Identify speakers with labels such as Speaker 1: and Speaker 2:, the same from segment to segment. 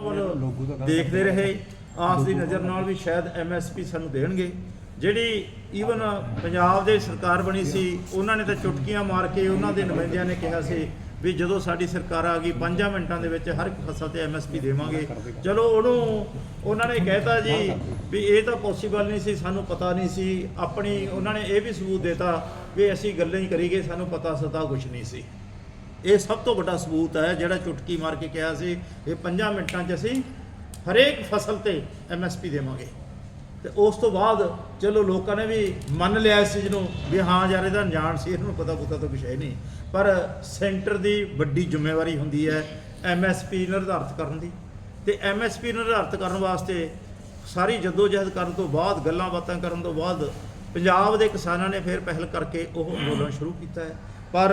Speaker 1: ਵੱਲ ਦੇਖਦੇ ਰਹੇ। ਆਸ ਦੀ ਨਜ਼ਰ ਨਾਲ ਵੀ ਸ਼ਾਇਦ ਐਮਐਸਪੀ ਸਾਨੂੰ ਦੇਣਗੇ। ਜਿਹੜੀ ਈਵਨ ਪੰਜਾਬ ਦੇ ਸਰਕਾਰ ਬਣੀ ਸੀ ਉਹਨਾਂ ਨੇ ਤਾਂ ਚੁਟਕੀਆਂ ਮਾਰ ਕੇ ਉਹਨਾਂ ਦੇ ਨੁਮਾਇੰਦਿਆਂ ਨੇ ਕਿਹਾ ਸੀ ਵੀ ਜਦੋਂ ਸਾਡੀ ਸਰਕਾਰ ਆ ਗਈ 5 ਮਿੰਟਾਂ ਦੇ ਵਿੱਚ ਹਰ ਇੱਕ ਫਸਲ ਤੇ ਐਮਐਸਪੀ ਦੇਵਾਂਗੇ। ਚਲੋ ਉਹਨੂੰ ਉਹਨਾਂ ਨੇ ਕਹਿਤਾ ਜੀ ਵੀ ਇਹ ਤਾਂ ਪੋਸੀਬਲ ਨਹੀਂ ਸੀ ਸਾਨੂੰ ਪਤਾ ਨਹੀਂ ਸੀ। ਆਪਣੀ ਉਹਨਾਂ ਨੇ ਇਹ ਵੀ ਸਬੂਤ ਦਿੱਤਾ ਵੀ ਅਸੀਂ ਗੱਲਾਂ ਹੀ ਕਰੀਏ ਸਾਨੂੰ ਪਤਾ ਸਤਾ ਕੁਝ ਨਹੀਂ ਸੀ। ਇਹ ਸਭ ਤੋਂ ਵੱਡਾ ਸਬੂਤ ਹੈ ਜਿਹੜਾ ਚੁਟਕੀ ਮਾਰ ਕੇ ਕਿਹਾ ਸੀ, ਇਹ 5 ਮਿੰਟਾਂ 'ਚ ਅਸੀਂ ਹਰੇਕ ਫਸਲ ਤੇ ਐਮਐਸਪੀ ਦੇਵਾਂਗੇ। ਤੇ ਉਸ ਤੋਂ ਬਾਅਦ ਚਲੋ ਲੋਕਾਂ ਨੇ ਵੀ ਮੰਨ ਲਿਆ ਇਸ ਚੀਜ਼ ਨੂੰ ਵੀ ਹਾਂ ਯਾਰ ਇਹਦਾ ਅਣਜਾਣ ਸੀ, ਇਹਨੂੰ ਪਤਾ ਪੁੱਤਾ ਤਾਂ ਕੁਛ ਹੈ ਨਹੀਂ। ਪਰ ਸੈਂਟਰ ਦੀ ਵੱਡੀ ਜ਼ਿੰਮੇਵਾਰੀ ਹੁੰਦੀ ਹੈ ਐਮਐਸਪੀ ਨਿਰਧਾਰਤ ਕਰਨ ਦੀ। ਤੇ ਐਮਐਸਪੀ ਨਿਰਧਾਰਤ ਕਰਨ ਵਾਸਤੇ ਸਾਰੀ ਜਦੋਜਹਿਦ ਕਰਨ ਤੋਂ ਬਾਅਦ, ਗੱਲਾਂ ਬਾਤਾਂ ਕਰਨ ਤੋਂ ਬਾਅਦ ਪੰਜਾਬ ਦੇ ਕਿਸਾਨਾਂ ਨੇ ਫਿਰ ਪਹਿਲ ਕਰਕੇ ਉਹ ਅੰਦੋਲਨ ਸ਼ੁਰੂ ਕੀਤਾ ਹੈ। ਪਰ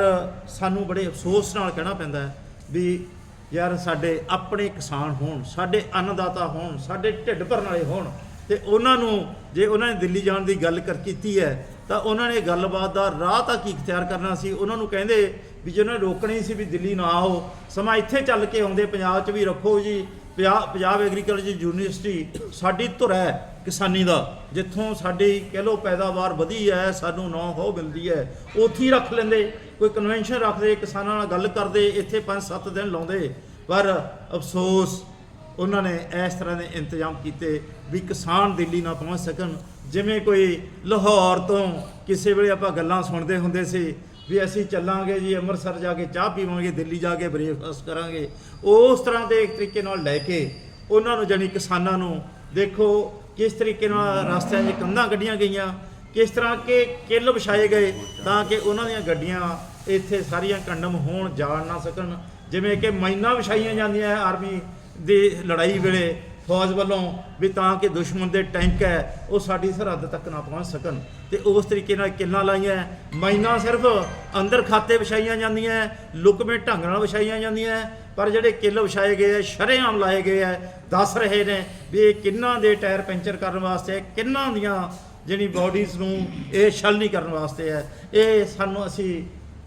Speaker 1: ਸਾਨੂੰ ਬੜੇ ਅਫਸੋਸ ਨਾਲ ਕਹਿਣਾ ਪੈਂਦਾ ਹੈ ਵੀ ਯਾਰ ਸਾਡੇ ਆਪਣੇ ਕਿਸਾਨ ਹੋਣ, ਸਾਡੇ ਅੰਨਦਾਤਾ ਹੋਣ, ਸਾਡੇ ਢਿੱਡ ਭਰਨ ਵਾਲੇ ਹੋਣ ਤੇ ਉਹਨਾਂ ਨੂੰ ਜੇ ਉਹਨਾਂ ਨੇ ਦਿੱਲੀ ਜਾਣ ਦੀ ਗੱਲ ਕਰ, ਕੀਤੀ ਹੈ ਤਾਂ ਉਹਨਾਂ ਨੇ ਗੱਲਬਾਤ ਦਾ ਰਾਹ ਤਾਂ ਕੀ ਇਖਤਿਆਰ ਕਰਨਾ ਸੀ? ਉਹਨਾਂ ਨੂੰ ਕਹਿੰਦੇ ਵੀ ਜੇ ਉਹਨਾਂ ਨੇ ਰੋਕਣੀ ਸੀ ਵੀ ਦਿੱਲੀ ਨਾ ਆਓ, ਸਮਾਂ ਇੱਥੇ ਚੱਲ ਕੇ ਆਉਂਦੇ, ਪੰਜਾਬ 'ਚ ਵੀ ਰੱਖੋ ਜੀ ਪੰਜਾਬ ਪੰਜਾਬ ਐਗਰੀਕਲਚਰ ਯੂਨੀਵਰਸਿਟੀ ਸਾਡੀ ਧੁਰ ਹੈ ਕਿਸਾਨੀ ਦਾ, ਜਿੱਥੋਂ ਸਾਡੀ ਕਹਿ ਲੋ ਪੈਦਾਵਾਰ ਵਧੀ ਹੈ, ਸਾਨੂੰ ਨੌ ਹੋ ਮਿਲਦੀ ਹੈ, ਉੱਥੇ ਹੀ ਰੱਖ ਲੈਂਦੇ। ਕੋਈ ਕਨਵੈਨਸ਼ਨ ਰੱਖਦੇ, ਕਿਸਾਨਾਂ ਨਾਲ ਗੱਲ ਕਰਦੇ, ਇੱਥੇ 5-7 ਦਿਨ ਲਾਉਂਦੇ। ਪਰ ਅਫਸੋਸ, ਉਹਨਾਂ ਨੇ ਇਸ ਤਰ੍ਹਾਂ ਦੇ ਇੰਤਜ਼ਾਮ ਕੀਤੇ ਵੀ ਕਿਸਾਨ ਦਿੱਲੀ ਨਾ ਪਹੁੰਚ ਸਕਣ। ਜਿਵੇਂ ਕੋਈ ਲਾਹੌਰ ਤੋਂ ਕਿਸੇ ਵੇਲੇ ਆਪਾਂ ਗੱਲਾਂ ਸੁਣਦੇ ਹੁੰਦੇ ਸੀ ਵੀ ਅਸੀਂ ਚੱਲਾਂਗੇ ਜੀ, ਅੰਮ੍ਰਿਤਸਰ ਜਾ ਕੇ ਚਾਹ ਪੀਵਾਂਗੇ, ਦਿੱਲੀ ਜਾ ਕੇ ਬ੍ਰੇਕਫਾਸਟ ਕਰਾਂਗੇ। ਉਸ ਤਰ੍ਹਾਂ ਦੇ ਇੱਕ ਤਰੀਕੇ ਨਾਲ ਲੈ ਕੇ ਉਹਨਾਂ ਨੂੰ ਜਾਨੀ ਕਿਸਾਨਾਂ ਨੂੰ ਦੇਖੋ ਕਿਸ ਤਰੀਕੇ ਨਾਲ ਰਸਤਿਆਂ 'ਚ ਕੰਧਾਂ ਕੱਢੀਆਂ ਗਈਆਂ। ਕਿਸ ਤਰ੍ਹਾਂ ਕਿ ਕਿੱਲ ਵਿਛਾਏ ਗਏ ਤਾਂ ਕਿ ਉਹਨਾਂ ਦੀਆਂ ਗੱਡੀਆਂ ਇੱਥੇ ਸਾਰੀਆਂ ਕੰਡਮ ਹੋਣ ਜਾ ਨਾ ਸਕਣ। ਜਿਵੇਂ ਕਿ ਮਾਈਨਾਂ ਵਿਛਾਈਆਂ ਜਾਂਦੀਆਂ ਹੈ ਆਰਮੀ ਦੀ ਲੜਾਈ ਵੇਲੇ ਫੌਜ ਵੱਲੋਂ ਵੀ ਤਾਂ ਕਿ ਦੁਸ਼ਮਣ ਦੇ ਟੈਂਕ ਹੈ, ਉਹ ਸਾਡੀ ਸਰਹੱਦ ਤੱਕ ਨਾ ਪਹੁੰਚ ਸਕਣ। ਤੇ ਉਸ ਤਰੀਕੇ ਨਾਲ ਕਿੱਲਾਂ ਲਾਈਆਂ ਮਾਈਨਾਂ ਸਿਰਫ ਅੰਦਰ ਖਾਤੇ ਵਿਛਾਈਆਂ ਜਾਂਦੀਆਂ ਲੁਕਵੇਂ ਢੰਗ ਨਾਲ ਵਿਛਾਈਆਂ ਜਾਂਦੀਆਂ ਪਰ ਜਿਹੜੇ ਕਿੱਲ ਵਿਛਾਏ ਗਏ ਆ ਸ਼ਰੇਆਮ ਲਾਏ ਗਏ ਆ ਦੱਸ ਰਹੇ ਨੇ ਵੀ ਇਹ ਕਿੰਨਾਂ ਦੇ ਟਾਇਰ ਪੈਂਚਰ ਕਰਨ ਵਾਸਤੇ, ਕਿੰਨਾਂ ਦੀਆਂ ਜਿਹੜੀ ਬਾਡੀਜ਼ ਨੂੰ ਇਹ ਛਲ ਨਹੀਂ ਕਰਨ ਵਾਸਤੇ ਹੈ। ਇਹ ਸਾਨੂੰ ਅਸੀਂ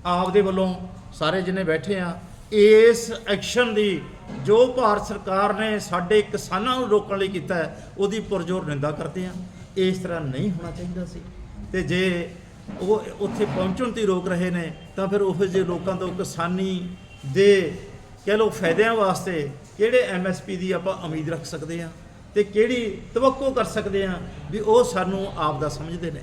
Speaker 1: ਆਪ ਦੇ ਵੱਲੋਂ ਸਾਰੇ ਜਿੰਨੇ ਬੈਠੇ ਆ ਇਸ ਐਕਸ਼ਨ ਦੀ ਜੋ ਭਾਰਤ ਸਰਕਾਰ ਨੇ ਸਾਡੇ ਕਿਸਾਨਾਂ ਨੂੰ ਰੋਕਣ ਲਈ ਕੀਤਾ ਉਹਦੀ ਪੁਰਜੋਰ ਨਿੰਦਾ ਕਰਦੇ ਆ ਇਸ ਤਰ੍ਹਾਂ ਨਹੀਂ ਹੋਣਾ ਚਾਹੀਦਾ ਸੀ। ਤੇ ਜੇ ਉਹ ਉੱਥੇ ਪਹੁੰਚਣ 'ਤੇ ਰੋਕ ਰਹੇ ਨੇ, ਤਾਂ ਫਿਰ ਉਹ ਜਿਹੇ ਲੋਕਾਂ ਤੋਂ ਕਿਸਾਨੀ ਦੇ ਕਹਿ ਲਓ ਫਾਇਦਿਆਂ ਵਾਸਤੇ ਕਿਹੜੇ ਐਮਐਸਪੀ ਦੀ ਆਪਾਂ ਉਮੀਦ ਰੱਖ ਸਕਦੇ ਆ ਤੇ ਕਿਹੜੀ ਤਵੱਕੋ ਕਰ ਸਕਦੇ ਆ ਵੀ ਉਹ ਸਾਨੂੰ ਆਪ ਦਾ ਸਮਝਦੇ ਨੇ।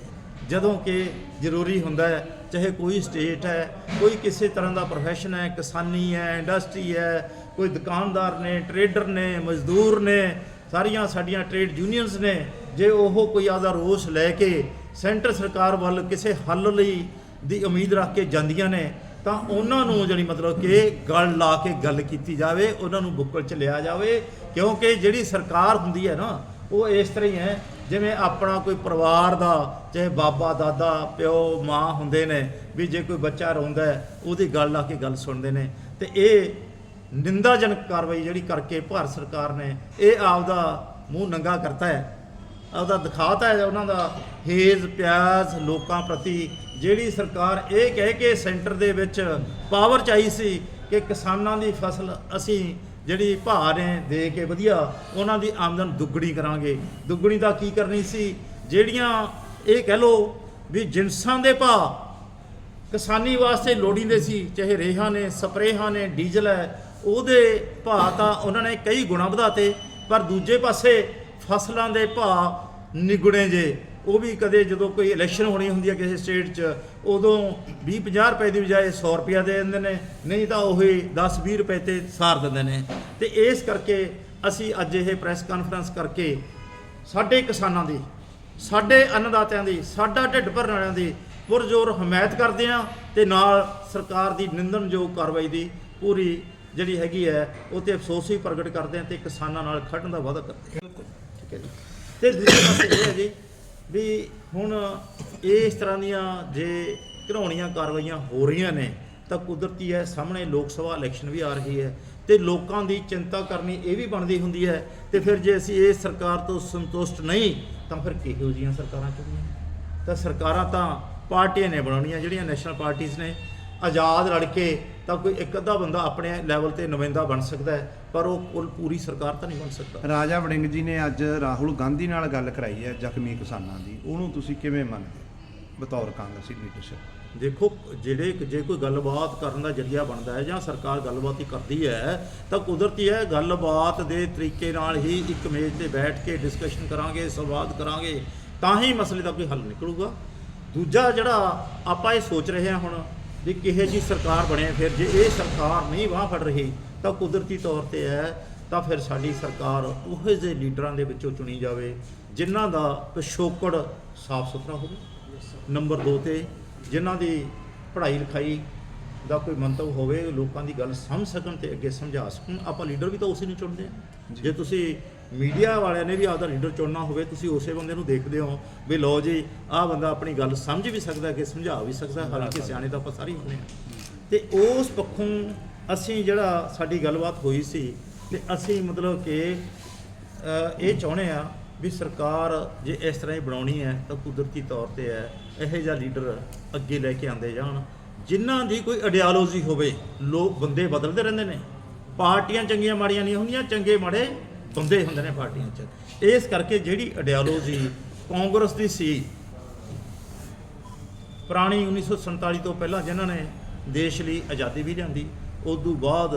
Speaker 1: ਜਦੋਂ ਕਿ ਜ਼ਰੂਰੀ ਹੁੰਦਾ ਹੈ, ਚਾਹੇ ਕੋਈ ਸਟੇਟ ਹੈ, ਕੋਈ ਕਿਸੇ ਤਰ੍ਹਾਂ ਦਾ ਪ੍ਰੋਫੈਸ਼ਨ ਹੈ, ਕਿਸਾਨੀ ਹੈ ਇੰਡਸਟਰੀ ਹੈ, ਕੋਈ ਦੁਕਾਨਦਾਰ ਨੇ ਟਰੇਡਰ ਨੇ, ਮਜ਼ਦੂਰ ਨੇ, ਸਾਰੀਆਂ ਸਾਡੀਆਂ ਟ੍ਰੇਡ ਯੂਨੀਅਨਸ ਨੇ, ਜੇ ਉਹ ਕੋਈ ਆਦਾ ਰੋਸ ਲੈ ਕੇ ਸੈਂਟਰ ਸਰਕਾਰ ਵੱਲ ਕਿਸੇ ਹੱਲ ਲਈ ਦੀ ਉਮੀਦ ਰੱਖ ਕੇ ਜਾਂਦੀਆਂ ਨੇ ਤਾਂ ਉਹਨਾਂ ਨੂੰ ਜਿਹੜੀ ਮਤਲਬ ਕਿ ਗੱਲ ਲਾ ਕੇ ਗੱਲ ਕੀਤੀ ਜਾਵੇ, ਉਹਨਾਂ ਨੂੰ ਬੁੱਕਲ ਚ ਲਿਆ ਜਾਵੇ, ਕਿਉਂਕਿ ਜਿਹੜੀ ਸਰਕਾਰ ਹੁੰਦੀ ਹੈ ਨਾ, ਉਹ ਇਸ ਤਰ੍ਹਾਂ ਹੀ ਹੈ, ਜਿਵੇਂ ਆਪਣਾ ਕੋਈ ਪਰਿਵਾਰ ਦਾ, ਚਾਹੇ ਬਾਬਾ, ਦਾਦਾ, ਪਿਓ, ਮਾਂ ਹੁੰਦੇ ਨੇ, ਵੀ ਜੇ ਕੋਈ ਬੱਚਾ ਰੋਂਦਾ ਉਹਦੀ ਗੱਲ ਲਾ ਕੇ ਗੱਲ ਸੁਣਦੇ ਨੇ। ਤੇ ਇਹ ਨਿੰਦਾਜਨਕ ਕਾਰਵਾਈ ਜਿਹੜੀ ਕਰਕੇ ਭਾਰਤ ਸਰਕਾਰ ਨੇ, ਇਹ ਆਪਦਾ ਮੂੰਹ ਨੰਗਾ ਕਰਤਾ ਹੈ। ਆਪਦਾ ਦਿਖਾਤਾ ਹੈ ਉਹਨਾਂ ਦਾ ਹੇਜ਼ ਪਿਆਜ਼ ਲੋਕਾਂ ਪ੍ਰਤੀ ਜਿਹੜੀ ਸਰਕਾਰ ਇਹ ਕਹਿ ਕੇ ਸੈਂਟਰ ਦੇ ਵਿੱਚ ਪਾਵਰ ਚਾਹੀ ਸੀ ਕਿ ਕਿਸਾਨਾਂ ਦੀ ਫਸਲ ਅਸੀਂ ਜਿਹੜੀ ਭਾਅ ਨੇ ਦੇ ਕੇ ਵਧੀਆ ਉਹਨਾਂ ਦੀ ਆਮਦਨ ਦੁੱਗਣੀ ਕਰਾਂਗੇ। ਦੁੱਗਣੀ ਦਾ ਕੀ ਕਰਨੀ ਸੀ? ਜਿਹੜੀਆਂ ਇਹ ਕਹਿ ਲੋ ਵੀ ਜਿੰਸਾਂ ਦੇ ਭਾਅ ਕਿਸਾਨੀ ਵਾਸਤੇ ਲੋੜੀਂਦੇ ਸੀ, ਚਾਹੇ ਰੇਹਾਂ ਨੇ, ਸਪਰੇਹਾਂ ਨੇ, ਡੀਜ਼ਲ ਹੈ, ਉਹਦੇ ਭਾਅ ਤਾਂ ਉਹਨਾਂ ਨੇ ਕਈ ਗੁਣਾ ਵਧਾਤੇ, ਪਰ ਦੂਜੇ ਪਾਸੇ ਫਸਲਾਂ ਦੇ ਭਾਅ ਨਿਗੁਣੇ ਜੇ। ਉਹ ਵੀ ਕਦੇ ਜਦੋਂ ਕੋਈ ਇਲੈਕਸ਼ਨ ਹੋਣੀ ਹੁੰਦੀ ਹੈ ਕਿਸੇ ਸਟੇਟ 'ਚ ਉਦੋਂ 20 50 ਰੁਪਏ ਦੀ ਬਜਾਏ 100 ਰੁਪਿਆ ਦੇ ਦਿੰਦੇ ਨੇ ਨਹੀਂ ਤਾਂ ਉਹੀ 10 20 ਰੁਪਏ ਤੇ ਸਾਰ ਦਿੰਦੇ ਨੇ। ਤੇ ਇਸ ਕਰਕੇ ਅਸੀਂ ਅੱਜ ਇਹ ਪ੍ਰੈਸ ਕਾਨਫਰੰਸ ਕਰਕੇ ਸਾਡੇ ਕਿਸਾਨਾਂ ਦੀ ਸਾਡੇ ਅੰਨਦਾਤਿਆਂ ਦੀ ਸਾਡਾ ਢਿੱਡ ਭਰਨ ਵਾਲਿਆਂ ਦੀ ਪੁਰਜ਼ੋਰ ਹਮਾਇਤ ਕਰਦੇ ਆ ਤੇ ਨਾਲ ਸਰਕਾਰ ਦੀ ਨਿੰਦਣਯੋਗ ਕਾਰਵਾਈ ਦੀ ਪੂਰੀ ਜਿਹੜੀ ਹੈਗੀ ਹੈ ਉਹ ਤੇ ਅਫਸੋਸ ਹੀ ਪ੍ਰਗਟ ਕਰਦੇ ਆ ਤੇ ਕਿਸਾਨਾਂ ਨਾਲ ਖੜਨ ਦਾ ਵਾਅਦਾ ਕਰਦੇ ਆ ਠੀਕ ਹੈ ਜੀ। ਤੇ ਦੂਜੇ ਪਾਸੇ ਇਹ ਹੈ ਜੀ ਵੀ ਹੁਣ ਇਸ ਤਰ੍ਹਾਂ ਦੀਆਂ ਜੇ ਘਰਾਉਣੀਆਂ ਕਾਰਵਾਈਆਂ ਹੋ ਰਹੀਆਂ ਨੇ, ਤਾਂ ਕੁਦਰਤੀ ਹੈ ਸਾਹਮਣੇ ਲੋਕ ਸਭਾ ਇਲੈਕਸ਼ਨ ਵੀ ਆ ਰਹੀ ਹੈ ਤੇ ਲੋਕਾਂ ਦੀ ਚਿੰਤਾ ਕਰਨੀ ਇਹ ਵੀ ਬਣਦੀ ਹੁੰਦੀ ਹੈ ਤੇ ਫਿਰ ਜੇ ਅਸੀਂ ਇਹ ਸਰਕਾਰ ਤੋਂ ਸੰਤੁਸ਼ਟ ਨਹੀਂ, ਤਾਂ ਫਿਰ ਕਿਹੋ ਜਿਹੀਆਂ ਸਰਕਾਰਾਂ ਚੁਣੀਆਂ? ਤਾਂ ਸਰਕਾਰਾਂ ਤਾਂ ਪਾਰਟੀਆਂ ਨੇ ਬਣਾਉਣੀਆਂ, ਜਿਹੜੀਆਂ ਨੈਸ਼ਨਲ ਪਾਰਟੀਆਂ ਨੇ, ਆਜ਼ਾਦ ਲੜ ਕੇ ਤਾਂ ਕੋਈ ਇੱਕ ਅੱਧਾ ਬੰਦਾ ਆਪਣੇ ਲੈਵਲ ਤੇ ਨੁਮਾਇੰਦਾ ਬਣ ਸਕਦਾ ਹੈ ਪਰ ਉਹ ਕੁੱਲ ਪੂਰੀ ਸਰਕਾਰ ਤਾਂ ਨਹੀਂ ਬਣ ਸਕਦਾ।
Speaker 2: ਰਾਜਾ ਵੜਿੰਗ ਜੀ ਨੇ ਅੱਜ ਰਾਹੁਲ ਗਾਂਧੀ ਨਾਲ ਗੱਲ ਕਰਾਈ ਹੈ ਜ਼ਖਮੀ ਕਿਸਾਨਾਂ ਦੀ। ਉਹਨੂੰ ਤੁਸੀਂ ਕਿਵੇਂ ਮੰਨਦੇ ਬਤੌਰ ਕਾਂਗਰਸੀ ਲੀਡਰਸ਼ਿਪ
Speaker 1: ਦੇਖੋ ਜਿਹੜੇ ਜੇ ਕੋਈ ਗੱਲਬਾਤ ਕਰਨ ਦਾ ਜਰੀਆ ਬਣਦਾ ਹੈ ਜਾਂ ਸਰਕਾਰ ਗੱਲਬਾਤ ਹੀ ਕਰਦੀ ਹੈ ਤਾਂ ਕੁਦਰਤੀ ਹੈ ਗੱਲਬਾਤ ਦੇ ਤਰੀਕੇ ਨਾਲ ਹੀ ਇੱਕ ਮੇਜ਼ ਤੇ ਬੈਠ ਕੇ ਡਿਸਕਸ਼ਨ ਕਰਾਂਗੇ ਸੰਵਾਦ ਕਰਾਂਗੇ ਤਾਂ ਹੀ ਮਸਲੇ ਦਾ ਕੋਈ ਹੱਲ ਨਿਕਲੂਗਾ। ਦੂਜਾ ਜਿਹੜਾ ਆਪਾਂ ਇਹ ਸੋਚ ਰਹੇ ਹਾਂ ਹੁਣ ਵੀ ਕਿਹੇ ਜੀ ਸਰਕਾਰ ਬਣੇ ਫਿਰ ਜੇ ਇਹ ਸਰਕਾਰ ਨਹੀਂ ਵਾਹ ਫੜ ਰਹੀ ਤਾਂ ਕੁਦਰਤੀ ਤੌਰ ਤੇ ਹੈ ਤਾਂ ਫਿਰ ਸਾਡੀ ਸਰਕਾਰ ਉਹੋ ਜਿਹੇ ਲੀਡਰਾਂ ਦੇ ਵਿੱਚੋਂ ਚੁਣੀ ਜਾਵੇ ਜਿਨ੍ਹਾਂ ਦਾ ਪਿਛੋਕੜ ਸਾਫ਼ ਸੁਥਰਾ ਹੋਵੇ। ਨੰਬਰ 2 ਤੇ ਜਿਨ੍ਹਾਂ ਦੀ ਪੜ੍ਹਾਈ ਲਿਖਾਈ ਦਾ ਕੋਈ ਮੰਤਵ ਹੋਵੇ ਲੋਕਾਂ ਦੀ ਗੱਲ ਸਮਝ ਸਕਣ ਤੇ ਅੱਗੇ ਸਮਝਾ ਸਕਣ ਆਪਾਂ ਲੀਡਰ ਵੀ ਤਾਂ ਉਸੇ ਨੂੰ ਚੁਣਦੇ ਹਾਂ। ਜੇ ਤੁਸੀਂ ਮੀਡੀਆ ਵਾਲਿਆਂ ਨੇ ਵੀ ਆਪਦਾ ਲੀਡਰ ਚੁਣਨਾ ਹੋਵੇ, ਤੁਸੀਂ ਉਸੇ ਬੰਦੇ ਨੂੰ ਦੇਖਦੇ ਹੋ ਵੀ ਲਓ ਜੀ, ਆਹ ਬੰਦਾ ਆਪਣੀ ਗੱਲ ਸਮਝ ਵੀ ਸਕਦਾ ਕਿ ਸਮਝਾ ਵੀ ਸਕਦਾ, ਹਾਲਾਂਕਿ ਸਿਆਣੇ ਤਾਂ ਆਪਾਂ ਸਾਰੇ ਹੀ ਹੁੰਦੇ ਹਾਂ। ਤੇ ਉਸ ਪੱਖੋਂ ਅਸੀਂ ਜਿਹੜਾ ਸਾਡੀ ਗੱਲਬਾਤ ਹੋਈ ਸੀ, ਤੇ ਅਸੀਂ ਮਤਲਬ ਕਿ ਇਹ ਚਾਹੁੰਦੇ ਆ ਵੀ ਸਰਕਾਰ ਜੇ ਇਸ ਤਰ੍ਹਾਂ ਹੀ ਬਣਾਉਣੀ ਹੈ, ਤਾਂ ਕੁਦਰਤੀ ਤੌਰ ਤੇ ਹੈ, ਇਹੋ ਜਿਹਾ ਲੀਡਰ ਅੱਗੇ ਲੈ ਕੇ ਆਂਦੇ ਜਾਣ। ਜਿਨ੍ਹਾਂ ਦੀ ਕੋਈ ਆਈਡੀਓਲੋਜੀ ਹੋਵੇ, ਲੋਕ ਬੰਦੇ ਬਦਲਦੇ ਰਹਿੰਦੇ ਨੇ। ਪਾਰਟੀਆਂ ਚੰਗੀਆਂ ਮਾੜੀਆਂ ਨਹੀਂ ਹੁੰਦੀਆਂ, ਚੰਗੇ ਮਾੜੇ ਬੰਦੇ ਹੁੰਦੇ ਨੇ ਪਾਰਟੀਆਂ 'ਚ। ਇਸ ਕਰਕੇ ਜਿਹੜੀ ਆਈਡੀਓਲੋਜੀ ਕਾਂਗਰਸ ਦੀ ਸੀ, ਪੁਰਾਣੀ 1947 ਤੋਂ ਪਹਿਲਾਂ ਜਿਨ੍ਹਾਂ ਨੇ ਦੇਸ਼ ਲਈ ਆਜ਼ਾਦੀ ਵੀ ਲਿਆਂਦੀ ਉਸ ਤੋਂ ਬਾਅਦ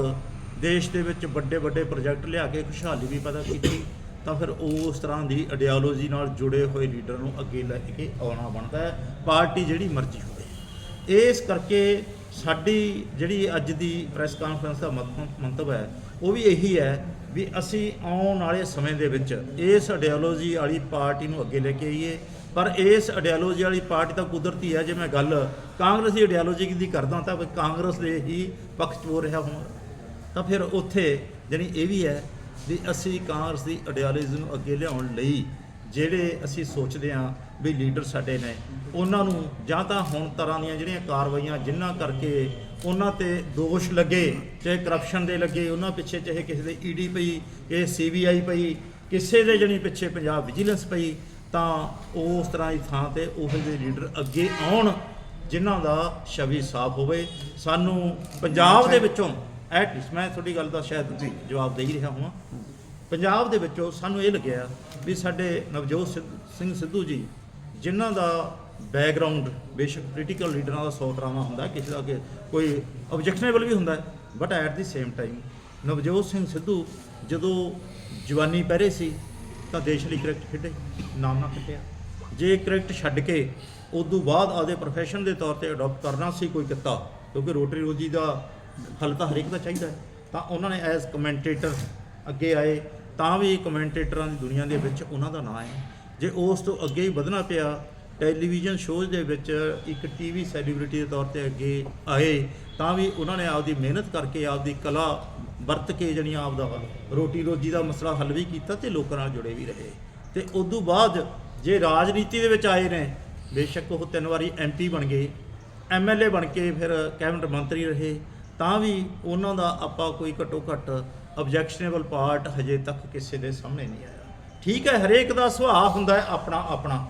Speaker 1: ਦੇਸ਼ ਦੇ ਵਿੱਚ ਵੱਡੇ ਵੱਡੇ ਪ੍ਰੋਜੈਕਟ ਲਿਆ ਕੇ ਖੁਸ਼ਹਾਲੀ ਵੀ ਪੈਦਾ ਕੀਤੀ, ਤਾਂ ਫਿਰ ਉਸ ਤਰ੍ਹਾਂ ਦੀ ਆਈਡੀਓਲੋਜੀ ਨਾਲ ਜੁੜੇ ਹੋਏ ਲੀਡਰ ਨੂੰ ਅੱਗੇ ਲੈ ਕੇ ਆਉਣਾ ਬਣਦਾ ਹੈ, ਪਾਰਟੀ ਜਿਹੜੀ ਮਰਜ਼ੀ ਹੋਵੇ। ਇਸ ਕਰਕੇ ਸਾਡੀ ਜਿਹੜੀ ਅੱਜ ਦੀ ਪ੍ਰੈਸ ਕਾਨਫਰੰਸ ਦਾ ਮੰਤਵ ਹੈ, ਉਹ ਵੀ ਇਹੀ ਹੈ ਵੀ ਅਸੀਂ ਆਉਣ ਵਾਲੇ ਸਮੇਂ ਦੇ ਵਿੱਚ ਇਸ ਆਈਡੀਓਲੋਜੀ ਵਾਲੀ ਪਾਰਟੀ ਨੂੰ ਅੱਗੇ ਲੈ ਕੇ ਆਈਏ। ਪਰ ਇਸ ਆਈਡੀਓਲੋਜੀ ਵਾਲੀ ਪਾਰਟੀ ਤਾਂ ਕੁਦਰਤੀ ਹੈ, ਜੇ ਮੈਂ ਗੱਲ ਕਾਂਗਰਸ ਦੀ ਆਈਡੀਓਲੋਜੀ ਦੀ ਕਰਦਾ ਤਾਂ ਕਾਂਗਰਸ ਦੇ ਹੀ ਪੱਖ 'ਚ ਹੋ ਰਿਹਾ ਹਾਂ ਤਾਂ ਫਿਰ ਉੱਥੇ ਜਾਣੀ ਇਹ ਵੀ ਹੈ ਵੀ ਅਸੀਂ ਕਾਂਗਰਸ ਦੀ ਆਈਡੀਓਲੋਜੀ ਨੂੰ ਅੱਗੇ ਲਿਆਉਣ ਲਈ ਜਿਹੜੇ ਅਸੀਂ ਸੋਚਦੇ ਹਾਂ ਵੀ ਲੀਡਰ ਸਾਡੇ ਨੇ, ਉਹਨਾਂ ਨੂੰ ਜਾਂ ਤਾਂ ਹੁਣ ਤਰ੍ਹਾਂ ਦੀਆਂ ਜਿਹੜੀਆਂ ਕਾਰਵਾਈਆਂ ਜਿਨ੍ਹਾਂ ਕਰਕੇ ਉਹਨਾਂ ਤੇ ਦੋਸ਼ ਲੱਗੇ ਚਾਹੇ ਕਰਪਸ਼ਨ ਦੇ ਲੱਗੇ ਉਹਨਾਂ ਪਿੱਛੇ ਚਾਹੇ ਕਿਸੇ ਦੇ ਈਡੀ ਪਈ ਇਹ ਸੀਬੀਆਈ ਪਈ ਕਿਸੇ ਦੇ ਜਣੀ ਪਿੱਛੇ ਪੰਜਾਬ ਵਿਜੀਲੈਂਸ ਪਈ ਤਾਂ ਉਸ ਤਰ੍ਹਾਂ ਦੀ ਥਾਂ ਤੇ ਉਹ ਜਿਹੇ ਲੀਡਰ ਅੱਗੇ ਆਉਣ ਜਿਨ੍ਹਾਂ ਦਾ ਛਵੀ ਸਾਫ਼ ਹੋਵੇ। ਸਾਨੂੰ ਪੰਜਾਬ ਦੇ ਵਿੱਚੋਂ ਐਟਲੀਸਟ ਮੈਂ ਤੁਹਾਡੀ ਗੱਲ ਦਾ ਸ਼ਾਇਦ ਜਵਾਬ ਦੇ ਹੀ ਰਿਹਾ ਹਾਂ ਪੰਜਾਬ ਦੇ ਵਿੱਚੋਂ ਸਾਨੂੰ ਇਹ ਲੱਗਿਆ ਵੀ ਸਾਡੇ ਨਵਜੋਤ ਸਿੰਘ ਸਿੱਧੂ ਜੀ ਜਿਨ੍ਹਾਂ ਦਾ ਬੈਕਗ੍ਰਾਉਂਡ ਬੇਸ਼ੱਕ ਪੋਲੀਟੀਕਲ ਲੀਡਰਾਂ ਦਾ ਸੌ ਤਰ੍ਹਾਂ ਹੁੰਦਾ, ਕਿਸੇ ਦਾ ਕਿ ਕੋਈ ਆਬਜੈਕਸ਼ਨੇਬਲ ਵੀ ਹੁੰਦਾ but at the same time Navjot Singh Sidhu ਜਦੋਂ ਜਵਾਨੀ ਪਹਿਰੇ ਸੀ, ਤਾਂ ਦੇਸ਼ ਲਈ ਕ੍ਰਿਕਟ ਖੇਡੇ, ਨਾਮ ਨਾ ਖੱਟਿਆ। ਜੇ ਕ੍ਰਿਕਟ ਛੱਡ ਕੇ ਉਦੋਂ ਬਾਅਦ ਆਪਦੇ ਪ੍ਰੋਫੈਸ਼ਨ ਦੇ ਤੌਰ ਤੇ ਅਡਾਪਟ ਕਰਨਾ ਸੀ ਕੋਈ ਕਿੱਤਾ, ਕਿਉਂਕਿ ਰੋਟਰੀ ਰੋਜੀ ਦਾ ਹੱਲ ਤਾਂ ਹਰੇਕ ਦਾ ਚਾਹੀਦਾ ਤਾਂ ਉਹਨਾਂ ਨੇ ਐਜ਼ ਕਮੈਂਟੇਟਰ ਅੱਗੇ ਆਏ, ਤਾਂ ਵੀ ਕਮੈਂਟੇਟਰਾਂ ਦੀ ਦੁਨੀਆ ਦੇ ਵਿੱਚ ਉਹਨਾਂ ਦਾ ਨਾਂ ਹੈ। ਜੇ ਉਸ ਤੋਂ ਅੱਗੇ ਹੀ ਵਧਣਾ ਪਿਆ ਟੈਲੀਵਿਜ਼ਨ ਸ਼ੋਜ਼ ਦੇ ਵਿੱਚ ਇੱਕ ਟੀਵੀ ਸੈਲੀਬ੍ਰਿਟੀ ਦੇ ਤੌਰ ਤੇ ਅੱਗੇ ਆਏ, ਤਾਂ ਵੀ ਉਹਨਾਂ ਨੇ ਆਪਦੀ ਮਿਹਨਤ ਕਰਕੇ ਆਪਦੀ ਕਲਾ ਵਰਤ ਕੇ ਜਿਹੜੀਆਂ ਆਪਦਾ ਰੋਟੀ ਰੋਜੀ ਦਾ ਮਸਲਾ ਹੱਲ ਵੀ ਕੀਤਾ ਤੇ ਲੋਕਾਂ ਨਾਲ ਜੁੜੇ ਵੀ ਰਹੇ। ਤੇ ਤੋਂ ਬਾਅਦ ਜੇ ਰਾਜਨੀਤੀ ਦੇ ਵਿੱਚ ਆਏ ਨੇ, ਬੇਸ਼ੱਕ ਉਹ ਤਿੰਨ ਵਾਰੀ ਐਮਪੀ ਬਣ ਗਏ ਐਮਐਲਏ ਬਣ ਕੇ ਫਿਰ ਕੈਬਨਿਟ ਮੰਤਰੀ ਰਹੇ, ਤਾਂ ਵੀ ਉਹਨਾਂ ਦਾ ਆਪਾਂ ਕੋਈ ਘੱਟੋ ਘੱਟ ਆਬਜੈਕਸ਼ਨੇਬਲ ਪਾਰਟ ਹਜੇ ਤੱਕ ਕਿਸੇ ਦੇ ਸਾਹਮਣੇ ਨਹੀਂ ਆਇਆ। ਠੀਕ ਹੈ, ਹਰੇਕ ਦਾ ਸੁਭਾਅ ਹੁੰਦਾ ਹੈ ਆਪਣਾ ਆਪਣਾ।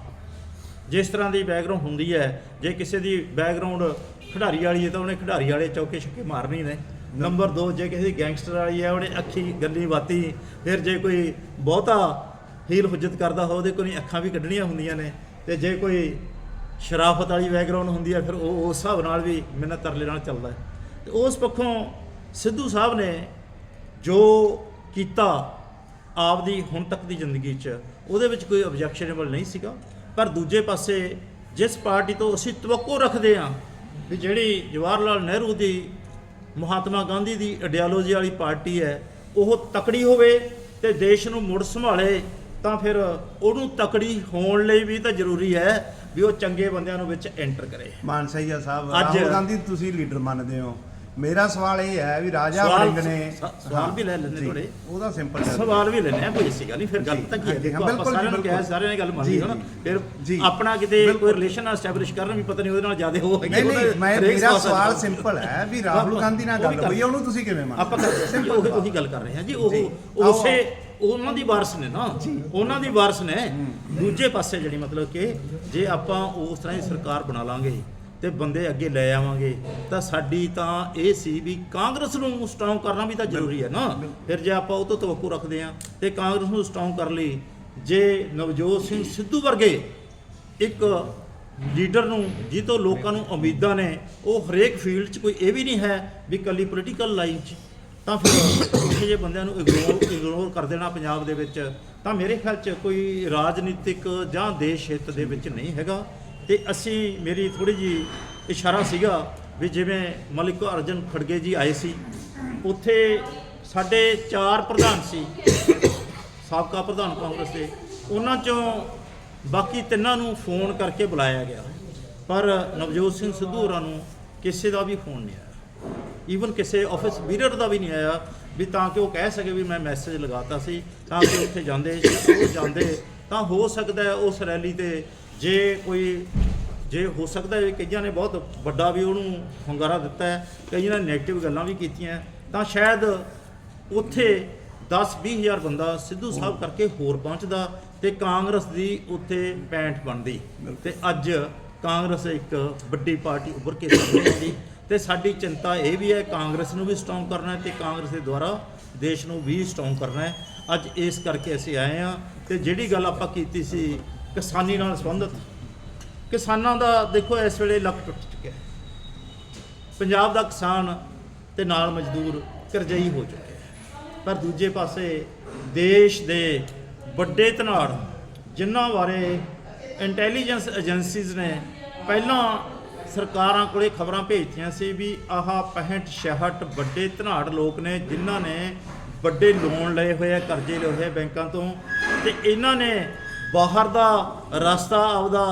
Speaker 1: ਜਿਸ ਤਰ੍ਹਾਂ ਦੀ ਬੈਕਗ੍ਰਾਉਂਡ ਹੁੰਦੀ ਹੈ, ਜੇ ਕਿਸੇ ਦੀ ਬੈਕਗ੍ਰਾਉਂਡ ਖਿਡਾਰੀ ਵਾਲੀ ਹੈ ਤਾਂ ਉਹਨੇ ਖਿਡਾਰੀ ਵਾਲੇ ਚੌਕੇ ਛੱਕੇ ਮਾਰਨੀ ਨੇ। ਨੰਬਰ 2 ਜੇ ਕਿਸੇ ਦੀ ਗੈਂਗਸਟਰ ਵਾਲੀ ਹੈ, ਉਹਨੇ ਅੱਖੀ ਗੱਲੀ ਬਾਤੀ, ਫਿਰ ਜੇ ਕੋਈ ਬਹੁਤਾ ਹੀਲ ਹੁਜਤ ਕਰਦਾ ਹੋ ਉਹਦੇ ਕੋਲ ਅੱਖਾਂ ਵੀ ਕੱਢਣੀਆਂ ਹੁੰਦੀਆਂ ਨੇ। ਤੇ ਜੇ ਕੋਈ ਸ਼ਰਾਫਤ ਵਾਲੀ ਬੈਕਗ੍ਰਾਉਂਡ ਹੁੰਦੀ ਹੈ, ਫਿਰ ਉਹ ਉਸ ਹਿਸਾਬ ਨਾਲ ਵੀ ਮਿਹਨਤ ਤਰਲੇ ਨਾਲ ਚੱਲਦਾ ਹੈ। ਤੇ ਉਸ ਪੱਖੋਂ ਸਿੱਧੂ ਸਾਹਿਬ ਨੇ ਜੋ ਕੀਤਾ ਆਪਦੀ ਹੁਣ ਤੱਕ ਦੀ ਜ਼ਿੰਦਗੀ 'ਚ, ਉਹਦੇ ਵਿੱਚ ਕੋਈ ਆਬਜੈਕਸ਼ਨੇਬਲ ਨਹੀਂ ਸੀਗਾ। ਪਰ ਦੂਜੇ ਪਾਸੇ ਜਿਸ ਪਾਰਟੀ ਤੋਂ ਅਸੀਂ ਤਵੱਕੋ ਰੱਖਦੇ ਹਾਂ ਵੀ ਜਿਹੜੀ ਜਵਾਹਰ ਲਾਲ ਨਹਿਰੂ ਦੀ ਮਹਾਤਮਾ ਗਾਂਧੀ ਦੀ ਆਈਡੀਓਲੋਜੀ ਵਾਲੀ ਪਾਰਟੀ ਹੈ ਉਹ ਤਕੜੀ ਹੋਵੇ ਤੇ ਦੇਸ਼ ਨੂੰ ਮੁੜ ਸੰਭਾਲੇ ਤਾਂ ਫਿਰ ਉਹਨੂੰ ਤਕੜੀ ਹੋਣ ਲਈ ਵੀ ਤਾਂ ਜ਼ਰੂਰੀ ਹੈ ਵੀ ਉਹ ਚੰਗੇ ਬੰਦਿਆਂ ਨੂੰ ਵਿੱਚ ਐਂਟਰ ਕਰੇ।
Speaker 2: ਮਾਨਸਈਆ ਸਾਹਿਬ
Speaker 1: ਅੱਜ-
Speaker 2: ਰਾਹੁਲ ਗਾਂਧੀ ਤੁਸੀਂ ਲੀਡਰ ਮੰਨਦੇ ਹੋ। ਮੇਰਾ ਸਵਾਲ ਇਹ ਹੈ ਵੀ ਰਾਜਾ ਵੜਿੰਗ ਨੇ
Speaker 1: ਸਵਾਲ ਵੀ ਲੈ ਲੈਂਦੇ
Speaker 2: ਜੀ,
Speaker 1: ਤੁਹਾਡੇ।
Speaker 2: ਉਹਦਾ ਸਿੰਪਲ
Speaker 1: ਸਵਾਲ ਵੀ ਲੈਣੇ ਕੋਈ ਐਸੀ ਗੱਲ ਨਹੀਂ ਫਿਰ ਗੱਲ ਤਾਂ ਕੀ ਹੈ
Speaker 2: ਬਿਲਕੁਲ ਜੀ, ਬਿਲਕੁਲ।
Speaker 1: ਸਾਰਿਆਂ ਨੇ ਗੱਲ ਮੰਨ ਲਈ
Speaker 2: ਜੀ।
Speaker 1: ਫਿਰ। ਆਪਣਾ ਕਿਤੇ। ਕੋਈ ਰਿਲੇਸ਼ਨ ਐਸਟੈਬਲਿਸ਼ ਕਰਨਾ ਵੀ ਪਤਾ ਨਹੀਂ ਉਹਦੇ ਨਾਲ ਜ਼ਿਆਦਾ ਹੋ
Speaker 2: ਨਹੀਂ ਨਹੀਂ ਮੈਂ ਮੇਰਾ ਸਵਾਲ ਸਿੰਪਲ ਹੈ ਵੀ ਰਾਹੁਲ ਗਾਂਧੀ ਨਾਲ ਗੱਲ ਹੋਈ ਉਹਨੂੰ ਤੁਸੀਂ ਕਿਵੇਂ ਮੰਨਦੇ
Speaker 1: ਆਪਾਂ
Speaker 2: Simple
Speaker 1: ਉਹ। ਉਹੀ ਗੱਲ ਕਰ ਰਹੇ ਹਾਂ ਜੀ ਉਹ। ਉਸੇ ਉਹਨਾਂ ਦੀ ਵਾਰਸ ਨੇ ਨਾ ਉਹਨਾਂ ਦੀ ਵਾਰਸ ਨੇ ਦੂਜੇ ਪਾਸੇ ਜਿਹੜੀ ਮਤਲਬ ਕਿ ਜੇ ਆਪਾਂ ਉਸ ਤਰ੍ਹਾਂ ਦੀ ਸਰਕਾਰ ਬਣਾ ਲਾਂਗੇ ਤੇ ਬੰਦੇ ਅੱਗੇ ਲੈ ਆਵਾਂਗੇ। ਤਾਂ ਸਾਡੀ ਤਾਂ ਇਹ ਸੀ ਵੀ ਕਾਂਗਰਸ ਨੂੰ ਸਟਰੋਂਗ ਕਰਨਾ ਵੀ ਤਾਂ ਜ਼ਰੂਰੀ ਹੈ ਨਾ। ਫਿਰ ਜੇ ਆਪਾਂ ਉਹ ਤੋਂ ਤਵੱਕੂ ਰੱਖਦੇ ਆ ਤੇ ਕਾਂਗਰਸ ਨੂੰ ਸਟਰੋਂਗ ਕਰ ਲਈ ਜੇ ਨਵਜੋਤ ਸਿੰਘ ਸਿੱਧੂ ਵਰਗੇ ਇੱਕ ਲੀਡਰ ਨੂੰ ਜਿੱਤੋਂ ਲੋਕਾਂ ਨੂੰ ਉਮੀਦਾਂ ਨੇ ਉਹ ਹਰੇਕ ਫੀਲਡ 'ਚ ਕੋਈ ਇਹ ਵੀ ਨਹੀਂ ਹੈ ਵੀ ਕੱਲੀ ਪੋਲੀਟੀਕਲ ਲਾਈਨ 'ਚ ਤਾਂ ਫਿਰ ਜਿਹੇ ਬੰਦਿਆਂ ਨੂੰ ਇਗਨੋਰ ਇਗਨੋਰ ਕਰ ਦੇਣਾ ਪੰਜਾਬ ਦੇ ਵਿੱਚ ਤਾਂ ਮੇਰੇ ਖਿਆਲ 'ਚ ਕੋਈ ਰਾਜਨੀਤਿਕ ਜਾਂ ਦੇਸ਼ ਹਿੱਤ ਦੇ ਵਿੱਚ ਨਹੀਂ ਹੈਗਾ। ਤੇ ਅਸੀਂ ਮੇਰੀ ਥੋੜੀ ਜੀ ਇਸ਼ਾਰਾ ਸੀਗਾ ਵੀ ਜਿਵੇਂ ਮਲਿਕ ਅਰਜਨ ਖੜਗੇ ਜੀ ਆਏ ਸੀ, ਉੱਥੇ ਸਾਡੇ ਚਾਰ ਪ੍ਰਧਾਨ ਸੀ, ਸਾਬਕਾ ਪ੍ਰਧਾਨ ਕਾਂਗਰਸ ਦੇ, ਉਹਨਾਂ ਚੋਂ ਬਾਕੀ ਤਿੰਨਾਂ ਨੂੰ ਫੋਨ ਕਰਕੇ ਬੁਲਾਇਆ ਗਿਆ। ਪਰ ਨਵਜੋਤ ਸਿੰਘ ਸਿੱਧੂ ਹੋਰਾਂ ਨੂੰ ਕਿਸੇ ਦਾ ਵੀ ਫੋਨ ਨਹੀਂ ਆਇਆ। ਈਵਨ ਕਿਸੇ ਆਫਿਸ ਵੀਰਰ ਦਾ ਵੀ ਨਹੀਂ ਆਇਆ ਵੀ ਤਾਂ ਕਿ ਉਹ ਕਹਿ ਸਕੇ ਵੀ ਮੈਂ ਮੈਸੇਜ ਲਗਾਤਾ ਸੀ, ਤਾਂ ਕਿ ਉੱਥੇ ਜਾਂਦੇ ਉਹ ਜਾਂਦੇ ਤਾਂ ਹੋ ਸਕਦਾ ਉਸ ਰੈਲੀ ਤੇ ਜੇ ਕੋਈ, ਜੇ ਹੋ ਸਕਦਾ ਹੈ ਕਈਆਂ ਨੇ ਬਹੁਤ ਵੱਡਾ ਵੀ ਉਹਨੂੰ ਹੁੰਗਾਰਾ ਦਿੱਤਾ ਹੈ, ਕਈਆਂ ਨੇ ਨੈਗੇਟਿਵ ਗੱਲਾਂ ਵੀ ਕੀਤੀਆਂ ਤਾਂ ਸ਼ਾਇਦ ਉੱਥੇ 10-20 ਹਜ਼ਾਰ ਬੰਦਾ ਸਿੱਧੂ ਸਾਹਿਬ ਕਰਕੇ ਹੋਰ ਪਹੁੰਚਦਾ ਤੇ ਕਾਂਗਰਸ ਦੀ ਉੱਥੇ ਪੈਂਠ ਬਣਦੀ। ਤੇ ਅੱਜ ਕਾਂਗਰਸ ਇੱਕ ਵੱਡੀ ਪਾਰਟੀ ਉੱਭਰ ਕੇ ਸਾਹਮਣੇ ਆਉਂਦੀ ਤੇ ਸਾਡੀ ਚਿੰਤਾ ਇਹ ਵੀ ਹੈ, ਕਾਂਗਰਸ ਨੂੰ ਵੀ ਸਟਰੋਂਗ ਕਰਨਾ ਹੈ ਤੇ ਕਾਂਗਰਸ ਦੇ ਦੁਆਰਾ ਦੇਸ਼ ਨੂੰ ਵੀ ਸਟਰੋਂਗ ਕਰਨਾ ਹੈ। ਅੱਜ ਇਸ ਕਰਕੇ ਅਸੀਂ ਆਏ ਆ ਤੇ ਜਿਹੜੀ ਗੱਲ ਆਪਾਂ ਕੀਤੀ ਸੀ ਕਿਸਾਨੀ ਨਾਲ ਸੰਬੰਧਿਤ। ਕਿਸਾਨਾਂ ਦਾ ਦੇਖੋ ਇਸ ਵੇਲੇ ਲੱਕ ਟੁੱਟ ਚੁੱਕਿਆ। ਪੰਜਾਬ ਦਾ ਕਿਸਾਨ ਤੇ ਨਾਲ ਮਜ਼ਦੂਰ ਕਰਜ਼ਈ ਹੋ ਚੁੱਕਿਆ ਪਰ ਦੂਜੇ ਪਾਸੇ ਦੇਸ਼ ਦੇ ਵੱਡੇ ਧਨਾੜ ਜਿਨ੍ਹਾਂ ਬਾਰੇ ਇੰਟੈਲੀਜੈਂਸ ਏਜੰਸੀਜ਼ ਨੇ ਪਹਿਲਾਂ ਸਰਕਾਰਾਂ ਕੋਲੇ ਖਬਰਾਂ ਭੇਜਤੀਆਂ ਸੀ ਵੀ ਆਹ 65 66 ਵੱਡੇ ਧਨਾੜ ਲੋਕ ਨੇ ਜਿਨ੍ਹਾਂ ਨੇ ਵੱਡੇ ਲੋਨ ਲਏ ਹੋਏ ਆ, ਕਰਜ਼ੇ ਲਏ ਹੋਏ ਬੈਂਕਾਂ ਤੋਂ ਤੇ ਇਹਨਾਂ ਨੇ ਬਾਹਰ ਦਾ ਰਸਤਾ ਆਪਦਾ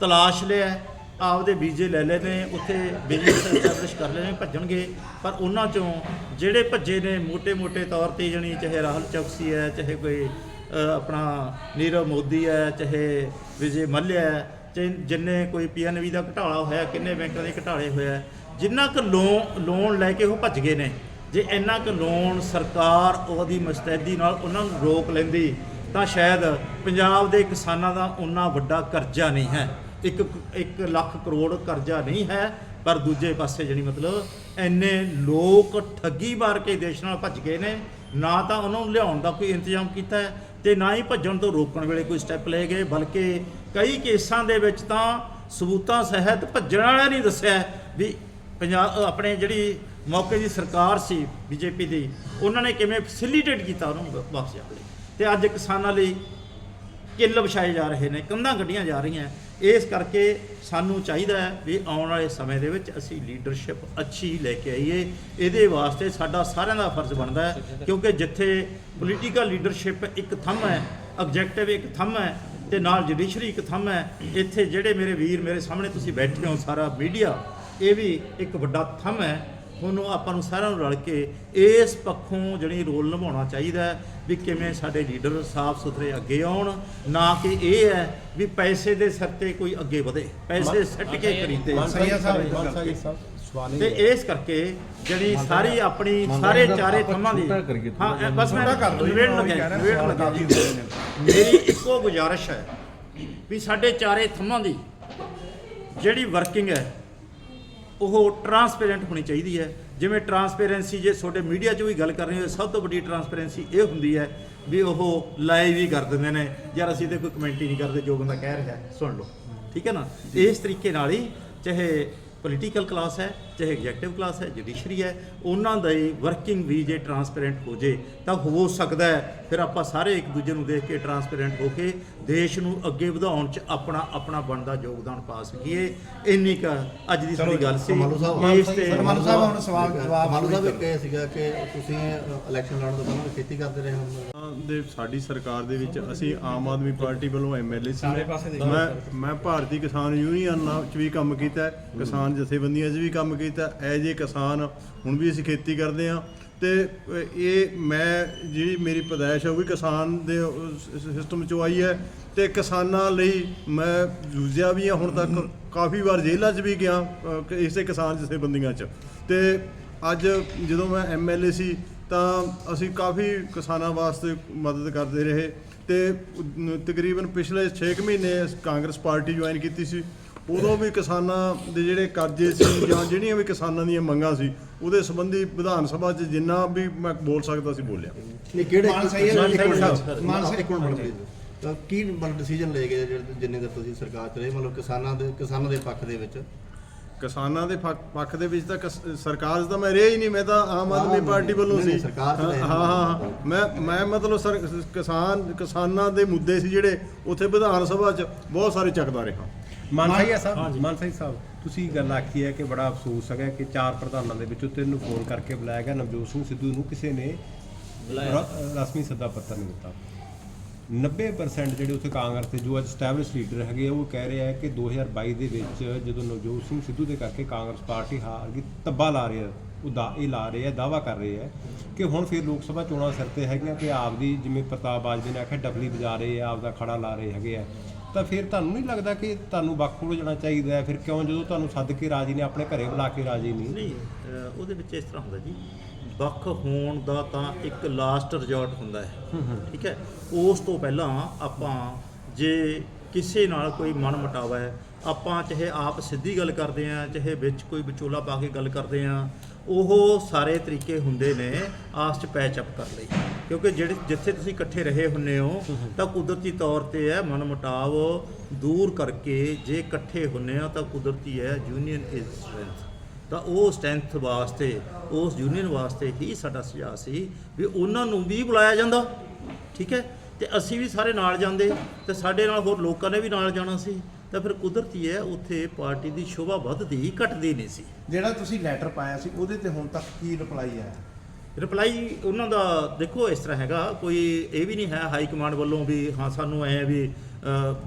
Speaker 1: ਤਲਾਸ਼ ਲਿਆ, ਆਪਦੇ ਵੀਜ਼ੇ ਲੈ ਲਏ ਨੇ ਉੱਥੇ ਬਿਜ਼ਨਸ ਐਸਟੈਬਲਿਸ਼ ਕਰ ਲੈਣੇ ਭੱਜਣਗੇ। ਪਰ ਉਹਨਾਂ ਚੋਂ ਜਿਹੜੇ ਭੱਜੇ ਨੇ ਮੋٹے-ਮੋٹے ਤੌਰ ਤੇ ਜਣੀ ਚਾਹੇ ਰਾਹੁਲ ਚੌਕਸੀ ਹੈ, ਚਾਹੇ ਕੋਈ ਆਪਣਾ ਨੀਰਵ ਮੋਦੀ ਹੈ, ਚਾਹੇ ਵਿਜੇ ਮੱਲਿਆ ਹੈ ਜਿੰਨੇ ਕੋਈ ਪੀਐਨਬੀ ਦਾ ਘਟਾਲਾ ਹੋਇਆ, ਕਿੰਨੇ ਬੈਂਕਾਂ ਦੇ ਘਟਾਲੇ ਹੋਇਆ, ਜਿੰਨਾ ਕੁ ਲੋਨ ਲੋਨ ਲੈ ਕੇ ਉਹ ਭੱਜ ਗਏ ਨੇ। ਜੇ ਇੰਨਾ ਕੁ ਲੋਨ ਸਰਕਾਰ ਉਹਦੀ ਮਸਤੈਦੀ ਨਾਲ ਉਹਨਾਂ ਨੂੰ ਰੋਕ ਲੈਂਦੀ ਤਾਂ ਸ਼ਾਇਦ ਪੰਜਾਬ ਦੇ ਕਿਸਾਨਾਂ ਦਾ ਉਨਾ ਵੱਡਾ ਕਰਜ਼ਾ ਨਹੀਂ ਹੈ। ਇੱਕ ਇੱਕ ਲੱਖ ਕਰੋੜ ਕਰਜ਼ਾ ਨਹੀਂ ਹੈ, ਪਰ ਦੂਜੇ ਪਾਸੇ ਜਿਹੜੀ ਮਤਲਬ ਐਨੇ ਲੋਕ ਠੱਗੀ ਮਾਰ ਕੇ ਦੇਸ਼ ਨਾਲ ਭੱਜ ਗਏ ਨੇ, ਨਾ ਤਾਂ ਉਹਨਾਂ ਨੂੰ ਲਿਆਉਣ ਦਾ ਕੋਈ ਇੰਤਜ਼ਾਮ ਕੀਤਾ ਹੈ ਤੇ ਨਾ ਹੀ ਭੱਜਣ ਤੋਂ ਰੋਕਣ ਵੇਲੇ ਕੋਈ ਸਟੈਪ ਲਏ ਗਏ, ਬਲਕਿ ਕਈ ਕੇਸਾਂ ਦੇ ਵਿੱਚ ਤਾਂ ਸਬੂਤਾਂ ਸਹਿਤ ਭੱਜਣ ਵਾਲਿਆਂ ਨਹੀਂ ਦੱਸਿਆ ਵੀ ਪੰਜਾਬ, ਆਪਣੇ ਜਿਹੜੀ ਮੌਕੇ ਦੀ ਸਰਕਾਰ ਸੀ, ਬੀਜੇਪੀ ਦੀ, ਉਹਨਾਂ ਨੇ ਕਿਵੇਂ ਫੈਸਿਲਿਟੇਟ ਕੀਤਾ ਉਹਨੂੰ ਵਾਪਸ ਜਾਣ ਲਈ ਤੇ ਅੱਜ ਕਿਸਾਨਾਂ ਲਈ ਕਿੱਲ ਵਿਛਾਏ ਜਾ ਰਹੇ ਨੇ, ਕੰਧਾਂ ਕੱਢੀਆਂ ਜਾ ਰਹੀਆਂ। ਇਸ ਕਰਕੇ ਸਾਨੂੰ ਚਾਹੀਦਾ ਹੈ ਵੀ ਆਉਣ ਵਾਲੇ ਸਮੇਂ ਦੇ ਵਿੱਚ ਅਸੀਂ ਲੀਡਰਸ਼ਿਪ ਅੱਛੀ ਲੈ ਕੇ ਆਈਏ। ਇਹਦੇ ਵਾਸਤੇ ਸਾਡਾ ਸਾਰਿਆਂ ਦਾ ਫਰਜ਼ ਬਣਦਾ ਹੈ, ਕਿਉਂਕਿ ਜਿੱਥੇ ਪੋਲੀਟੀਕਲ ਲੀਡਰਸ਼ਿਪ ਇੱਕ ਥੰਮ ਹੈ ਆਬਜੈਕਟਿਵ ਇੱਕ ਥੰਮ ਹੈ, ਤੇ ਨਾਲ ਜੁਡੀਸ਼ਰੀ ਇੱਕ ਥੰਮ ਹੈ, ਇੱਥੇ ਜਿਹੜੇ ਮੇਰੇ ਵੀਰ ਮੇਰੇ ਸਾਹਮਣੇ ਤੁਸੀਂ ਬੈਠੇ ਹੋ ਸਾਰਾ ਮੀਡੀਆ ਇਹ ਵੀ ਇੱਕ ਵੱਡਾ ਥੰਮ ਹੈ। ਤੁਹਾਨੂੰ ਆਪਾਂ ਨੂੰ ਸਾਰਿਆਂ ਨੂੰ ਰਲ ਕੇ ਇਸ ਪੱਖੋਂ ਜਿਹੜੀ ਰੋਲ ਨਿਭਾਉਣਾ ਚਾਹੀਦਾ ਹੈ ਵੀ ਕਿਵੇਂ ਸਾਡੇ ਲੀਡਰ ਸਾਫ਼ ਸੁਥਰੇ ਅੱਗੇ ਆਉਣ ਨਾ ਕਿ ਇਹ ਹੈ ਵੀ ਪੈਸੇ ਦੇ ਸਿਰ ਤੇ ਕੋਈ ਅੱਗੇ ਵਧੇ ਪੈਸੇ ਸੱਟ ਕੇ ਖਰੀਦੇ।
Speaker 2: ਸਈਆ ਸਾਹਿਬ
Speaker 3: ਮਾਨ ਸਾਹਿਬ। ਇੱਕ ਸਵਾਲ
Speaker 1: ਤੇ ਇਸ ਕਰਕੇ ਜਿਹੜੀ ਸਾਰੀ ਆਪਣੀ ਸਾਰੇ ਚਾਰੇ ਥੰਮਾਂ ਦੀ ਹਾਂ ਬਸ ਮੈਂ ਲੱਗਿਆ
Speaker 2: ਕਾਫੀ ਹੁੰਦੇ ਨੇ।
Speaker 1: ਮੇਰੀ ਇੱਕੋ ਗੁਜ਼ਾਰਿਸ਼ ਹੈ ਵੀ ਸਾਡੇ ਚਾਰੇ ਥੰਮਾਂ ਦੀ ਜਿਹੜੀ ਵਰਕਿੰਗ ਹੈ ਉਹ ਟਰਾਂਸਪੇਰੈਂਟ ਹੋਣੀ ਚਾਹੀਦੀ ਹੈ। ਜਿਵੇਂ ਟਰਾਂਸਪੇਰੈਂਸੀ ਜੇ ਤੁਹਾਡੇ ਮੀਡੀਆ 'ਚ ਵੀ ਗੱਲ ਕਰ ਰਹੇ ਹੋ, ਸਭ ਤੋਂ ਵੱਡੀ ਟਰਾਂਸਪੇਰੈਂਸੀ ਇਹ ਹੁੰਦੀ ਹੈ ਵੀ ਉਹ ਲਾਈਵ ਹੀ ਕਰ ਦਿੰਦੇ ਨੇ। ਯਾਰ ਅਸੀਂ ਤੇ ਕੋਈ ਕਮੈਂਟ ਹੀ ਨਹੀਂ ਕਰਦੇ, ਜੋ ਬੰਦਾ ਕਹਿ ਰਿਹਾ, ਸੁਣ ਲਓ। ਠੀਕ ਹੈ ਨਾ? ਇਸ ਤਰੀਕੇ ਨਾਲ ਹੀ ਚਾਹੇ ਪੋਲੀਟੀਕਲ ਕਲਾਸ ਹੈ ਚਾਹੇ ਐਗਜ਼ੈਕਟਿਵ ਕਲਾਸ ਹੈ ਜੁਡੀਸ਼ਰੀ ਹੈ ਉਹਨਾਂ ਦਾ ਹੀ ਵਰਕਿੰਗ ਵੀ ਜੇ ਟਰਾਂਸਪੇਰੈਂਟ ਹੋ ਜੇ ਤਾਂ ਹੋ ਸਕਦਾ ਹੈ ਫਿਰ ਆਪਾਂ ਸਾਰੇ ਇੱਕ ਦੂਜੇ ਨੂੰ ਦੇਖ ਕੇ ਟਰਾਂਸਪੇਰੈਂਟ ਹੋ ਕੇ ਦੇਸ਼ ਨੂੰ ਅੱਗੇ ਵਧਾਉਣ 'ਚ ਆਪਣਾ ਆਪਣਾ ਬਣਦਾ ਯੋਗਦਾਨ ਪਾ ਸਕੀਏ। ਇੰਨੀ ਕ ਅੱਜ ਦੀ ਸਾਡੀ ਗੱਲ ਸੀ।
Speaker 4: ਮਾਲੂ ਸਾਹਿਬ
Speaker 1: ਇਸ ਤੇ
Speaker 2: ਮਾਲੂ ਸਾਹਿਬ ਹੁਣ ਸਵਾਲ ਜਵਾਬ
Speaker 4: ਮਾਲੂ ਸਾਹਿਬ ਇੱਕ ਇਹ ਸੀਗਾ ਕਿ ਤੁਸੀਂ ਇਲੈਕਸ਼ਨ ਲੜਨ ਤੋਂ ਪਹਿਲਾਂ ਖੇਤੀ ਕਰਦੇ ਰਹੇ ਹੋ
Speaker 3: ਦੇ ਸਾਡੀ ਸਰਕਾਰ ਦੇ ਵਿੱਚ ਅਸੀਂ ਆਮ ਆਦਮੀ ਪਾਰਟੀ ਵੱਲੋਂ ਐਮਐਲਏ ਸੀ। ਮੈਂ ਮੈਂ ਭਾਰਤੀ ਕਿਸਾਨ ਯੂਨੀਅਨ ਨਾਲ ਚ ਵੀ ਕੰਮ ਕੀਤਾ ਹੈ, ਕਿਸਾਨ ਜਥੇਬੰਦੀਆਂ 'ਚ ਵੀ ਕੰਮ ਕੀਤਾ ਐਜ ਏ ਕਿਸਾਨ ਹੁਣ ਵੀ ਅਸੀਂ ਖੇਤੀ ਕਰਦੇ ਹਾਂ ਤੇ ਇਹ ਮੈਂ ਜਿਹੜੀ ਮੇਰੀ ਪਦਾਇਸ਼ ਹੈ ਉਹ ਵੀ ਕਿਸਾਨ ਦੇ ਸਿਸਟਮ ਚੋਂ ਆਈ ਹੈ ਤੇ ਕਿਸਾਨਾਂ ਲਈ ਮੈਂ ਜੂਝਿਆ ਵੀ ਹਾਂ ਹੁਣ ਤੱਕ ਕਾਫੀ ਵਾਰ ਜੇਲ੍ਹਾਂ 'ਚ ਵੀ ਗਿਆ ਇਸੇ ਕਿਸਾਨ ਜਥੇਬੰਦੀਆਂ 'ਚ। ਤੇ ਅੱਜ ਜਦੋਂ ਮੈਂ ਐਮਐਲਏ ਸੀ ਤਾਂ ਅਸੀਂ ਕਾਫੀ ਕਿਸਾਨਾਂ ਵਾਸਤੇ ਮਦਦ ਕਰਦੇ ਰਹੇ ਤੇ ਤਕਰੀਬਨ ਪਿਛਲੇ 6 ਮਹੀਨੇ ਕਾਂਗਰਸ ਪਾਰਟੀ ਜੁਆਇਨ ਕੀਤੀ ਸੀ। ਉਦੋਂ ਵੀ ਕਿਸਾਨਾਂ ਦੇ ਜਿਹੜੇ ਕਰਜ਼ੇ ਸੀ ਜਾਂ ਜਿਹੜੀਆਂ ਵੀ ਕਿਸਾਨਾਂ ਦੀਆਂ ਮੰਗਾਂ ਸੀ ਉਹਦੇ ਸੰਬੰਧੀ ਵਿਧਾਨ ਸਭਾ 'ਚ ਜਿੰਨਾ ਵੀ ਮੈਂ ਬੋਲ ਸਕਦਾ ਸੀ ਬੋਲਿਆ।
Speaker 4: ਨਹੀਂ ਕਿਹੜੇ
Speaker 2: ਮਾਨ ਸਹੀ ਹੈ,
Speaker 4: ਇੱਕ ਮਿੰਟ,
Speaker 2: ਮਾਨ ਸਾਹਿਬ।
Speaker 4: ਇੱਕ ਮਿੰਟ। ਤਾਂ ਕੀ ਮਤਲਬ ਡਿਸੀਜਨ ਲਏ ਗਏ ਜਿਹੜੇ ਜਿੰਨੇ ਦਿਨ ਤੁਸੀਂ ਸਰਕਾਰ ਚ ਰਹੇ? ਮਤਲਬ ਕਿਸਾਨਾਂ ਦੇ ਕਿਸਾਨਾਂ ਦੇ ਪੱਖ ਦੇ ਵਿੱਚ।
Speaker 3: ਕਿਸਾਨਾਂ ਦੇ ਪੱਖ- ਦੇ ਵਿੱਚ ਤਾਂ ਸਰਕਾਰ ਤਾਂ ਮੈਂ ਰਿਹਾ ਹੀ ਨਹੀਂ ਮੈਂ ਤਾਂ ਆਮ ਆਦਮੀ ਪਾਰਟੀ ਵੱਲੋਂ ਸੀ। ਹਾਂ। ਹਾਂ ਹਾਂ। ਮੈਂ ਮੈਂ ਮਤਲਬ ਸਰ ਕਿਸਾਨ ਕਿਸਾਨਾਂ ਦੇ ਮੁੱਦੇ ਸੀ ਜਿਹੜੇ ਉੱਥੇ ਵਿਧਾਨ ਸਭਾ 'ਚ ਬਹੁਤ ਸਾਰੇ ਚੱਕਦਾ ਰਿਹਾ।
Speaker 5: ਮਾਨਸਾਈ ਸਾਹਿਬ ਮਾਨਸਾਈ ਸਾਹਿਬ। ਤੁਸੀਂ ਗੱਲ ਆਖੀ ਹੈ ਕਿ ਬੜਾ ਅਫਸੋਸ ਹੈਗਾ ਕਿ ਚਾਰ ਪ੍ਰਧਾਨਾਂ ਦੇ ਵਿੱਚੋਂ ਤਿੰਨ ਨੂੰ ਫੋਨ ਕਰਕੇ ਬੁਲਾਇਆ ਗਿਆ। ਨਵਜੋਤ ਸਿੰਘ ਸਿੱਧੂ ਨੂੰ ਕਿਸੇ ਨੇ ਰਸਮੀ ਸੱਦਾ ਪੱਤਰ ਨਹੀਂ ਦਿੱਤਾ। 90% ਜਿਹੜੇ ਉੱਥੇ ਕਾਂਗਰਸ ਦੇ ਜੋ ਅੱਜ ਸਟੈਬਲਿਸ਼ ਲੀਡਰ ਹੈਗੇ ਆ, ਉਹ ਕਹਿ ਰਹੇ ਆ ਕਿ 2022 ਦੇ ਵਿੱਚ ਜਦੋਂ ਨਵਜੋਤ ਸਿੰਘ ਸਿੱਧੂ ਦੇ ਕਰਕੇ ਕਾਂਗਰਸ ਪਾਰਟੀ ਹਾਰ ਗਈ ਤੱਬਾ ਲਾ ਰਹੇ ਉਹ ਦਾ ਇਹ ਲਾ ਰਹੇ ਆ ਦਾਵਾ ਕਰ ਰਹੇ ਆ ਕਿ ਹੁਣ ਫਿਰ ਲੋਕ ਸਭਾ ਚੋਣਾਂ ਸਿਰ ਤੇ ਹੈਗੀਆਂ ਕਿ ਆਪਦੀ ਜਿਵੇਂ ਪ੍ਰਤਾਪ ਬਾਜਵੇ ਨੇ ਆਖਿਆ ਡਬਲੀ ਵਜਾ ਰਹੇ ਆ ਆਪਦਾ ਖੜਾ ਲਾ ਰਹੇ ਹੈਗੇ ਆ। ਤਾਂ ਫਿਰ ਤੁਹਾਨੂੰ ਨਹੀਂ ਲੱਗਦਾ ਕਿ ਤੁਹਾਨੂੰ ਵੱਖ ਹੋ ਜਾਣਾ ਚਾਹੀਦਾ ਹੈ? ਫਿਰ ਕਿਉਂ ਜਦੋਂ ਤੁਹਾਨੂੰ ਸੱਦ ਕੇ ਰਾਜੀ ਨੇ ਆਪਣੇ ਘਰੇ ਬੁਲਾ ਕੇ ਰਾਜੀ ਨਹੀਂ?
Speaker 1: ਨਹੀਂ ਅਹ ਉਹਦੇ ਵਿੱਚ ਇਸ ਤਰ੍ਹਾਂ ਹੁੰਦਾ ਜੀ ਵੱਖ ਹੋਣ ਦਾ ਤਾਂ ਇੱਕ ਲਾਸਟ ਰਿਜ਼ੋਰਟ ਹੁੰਦਾ ਹੈ। ਠੀਕ ਹੈ? ਉਸ ਤੋਂ ਪਹਿਲਾਂ ਆਪਾਂ ਜੇ ਕਿਸੇ ਨਾਲ ਕੋਈ ਮਨ ਮੁਟਾਵਾ ਹੈ ਆਪਾਂ ਚਾਹੇ ਆਪ ਸਿੱਧੀ ਗੱਲ ਕਰਦੇ ਆ ਚਾਹੇ ਵਿੱਚ ਕੋਈ ਵਿਚੋਲਾ ਪਾ ਕੇ ਗੱਲ ਕਰਦੇ ਆ ਉਹ ਸਾਰੇ ਤਰੀਕੇ ਹੁੰਦੇ ਨੇ ਆਸ ਚ ਪੈਚ ਅਪ ਕਰ ਲਈ। ਕਿਉਂਕਿ ਜਿਹੜੇ ਜਿੱਥੇ ਤੁਸੀਂ ਇਕੱਠੇ ਰਹੇ ਹੁੰਨੇ ਹੋ, ਤਾਂ ਕੁਦਰਤੀ ਤੌਰ ਤੇ ਹੈ ਮਨਮਟਾਵ ਦੂਰ ਕਰਕੇ ਜੇ ਇਕੱਠੇ ਹੁੰਨੇ ਆ, ਤਾਂ ਕੁਦਰਤੀ ਹੈ ਯੂਨੀਅਨ ਇਜ਼ ਸਟਰੈਂਥ ਤਾਂ ਉਹ ਸਟਰੈਂਥ ਵਾਸਤੇ, ਉਸ ਯੂਨੀਅਨ ਵਾਸਤੇ ਹੀ ਸਾਡਾ ਸੁਝਾਅ ਸੀ ਵੀ ਉਹਨਾਂ ਨੂੰ ਵੀ ਬੁਲਾਇਆ ਜਾਂਦਾ। ਠੀਕ ਹੈ? ਤੇ ਅਸੀਂ ਵੀ ਸਾਰੇ ਨਾਲ ਜਾਂਦੇ, ਤੇ ਸਾਡੇ ਨਾਲ ਹੋਰ ਲੋਕਾਂ ਨੇ ਵੀ ਨਾਲ ਜਾਣਾ ਸੀ। ਤਾਂ ਫਿਰ ਕੁਦਰਤੀ ਹੈ ਉੱਥੇ ਪਾਰਟੀ ਦੀ ਸ਼ੋਭਾ ਵੱਧਦੀ, ਘਟਦੀ ਨਹੀਂ ਸੀ।
Speaker 2: ਜਿਹੜਾ ਤੁਸੀਂ ਲੈਟਰ ਪਾਇਆ ਸੀ, ਉਹਦੇ ਤੇ ਹੁਣ ਤੱਕ ਕੀ ਰਿਪਲਾਈ ਆਇਆ?
Speaker 1: ਰਿਪਲਾਈ ਉਹਨਾਂ ਦਾ ਦੇਖੋ ਇਸ ਤਰ੍ਹਾਂ ਹੈਗਾ, ਕੋਈ ਇਹ ਵੀ ਨਹੀਂ ਹੈ ਹਾਈ ਕਮਾਂਡ ਵੱਲੋਂ ਵੀ ਹਾਂ ਸਾਨੂੰ ਐ ਵੀ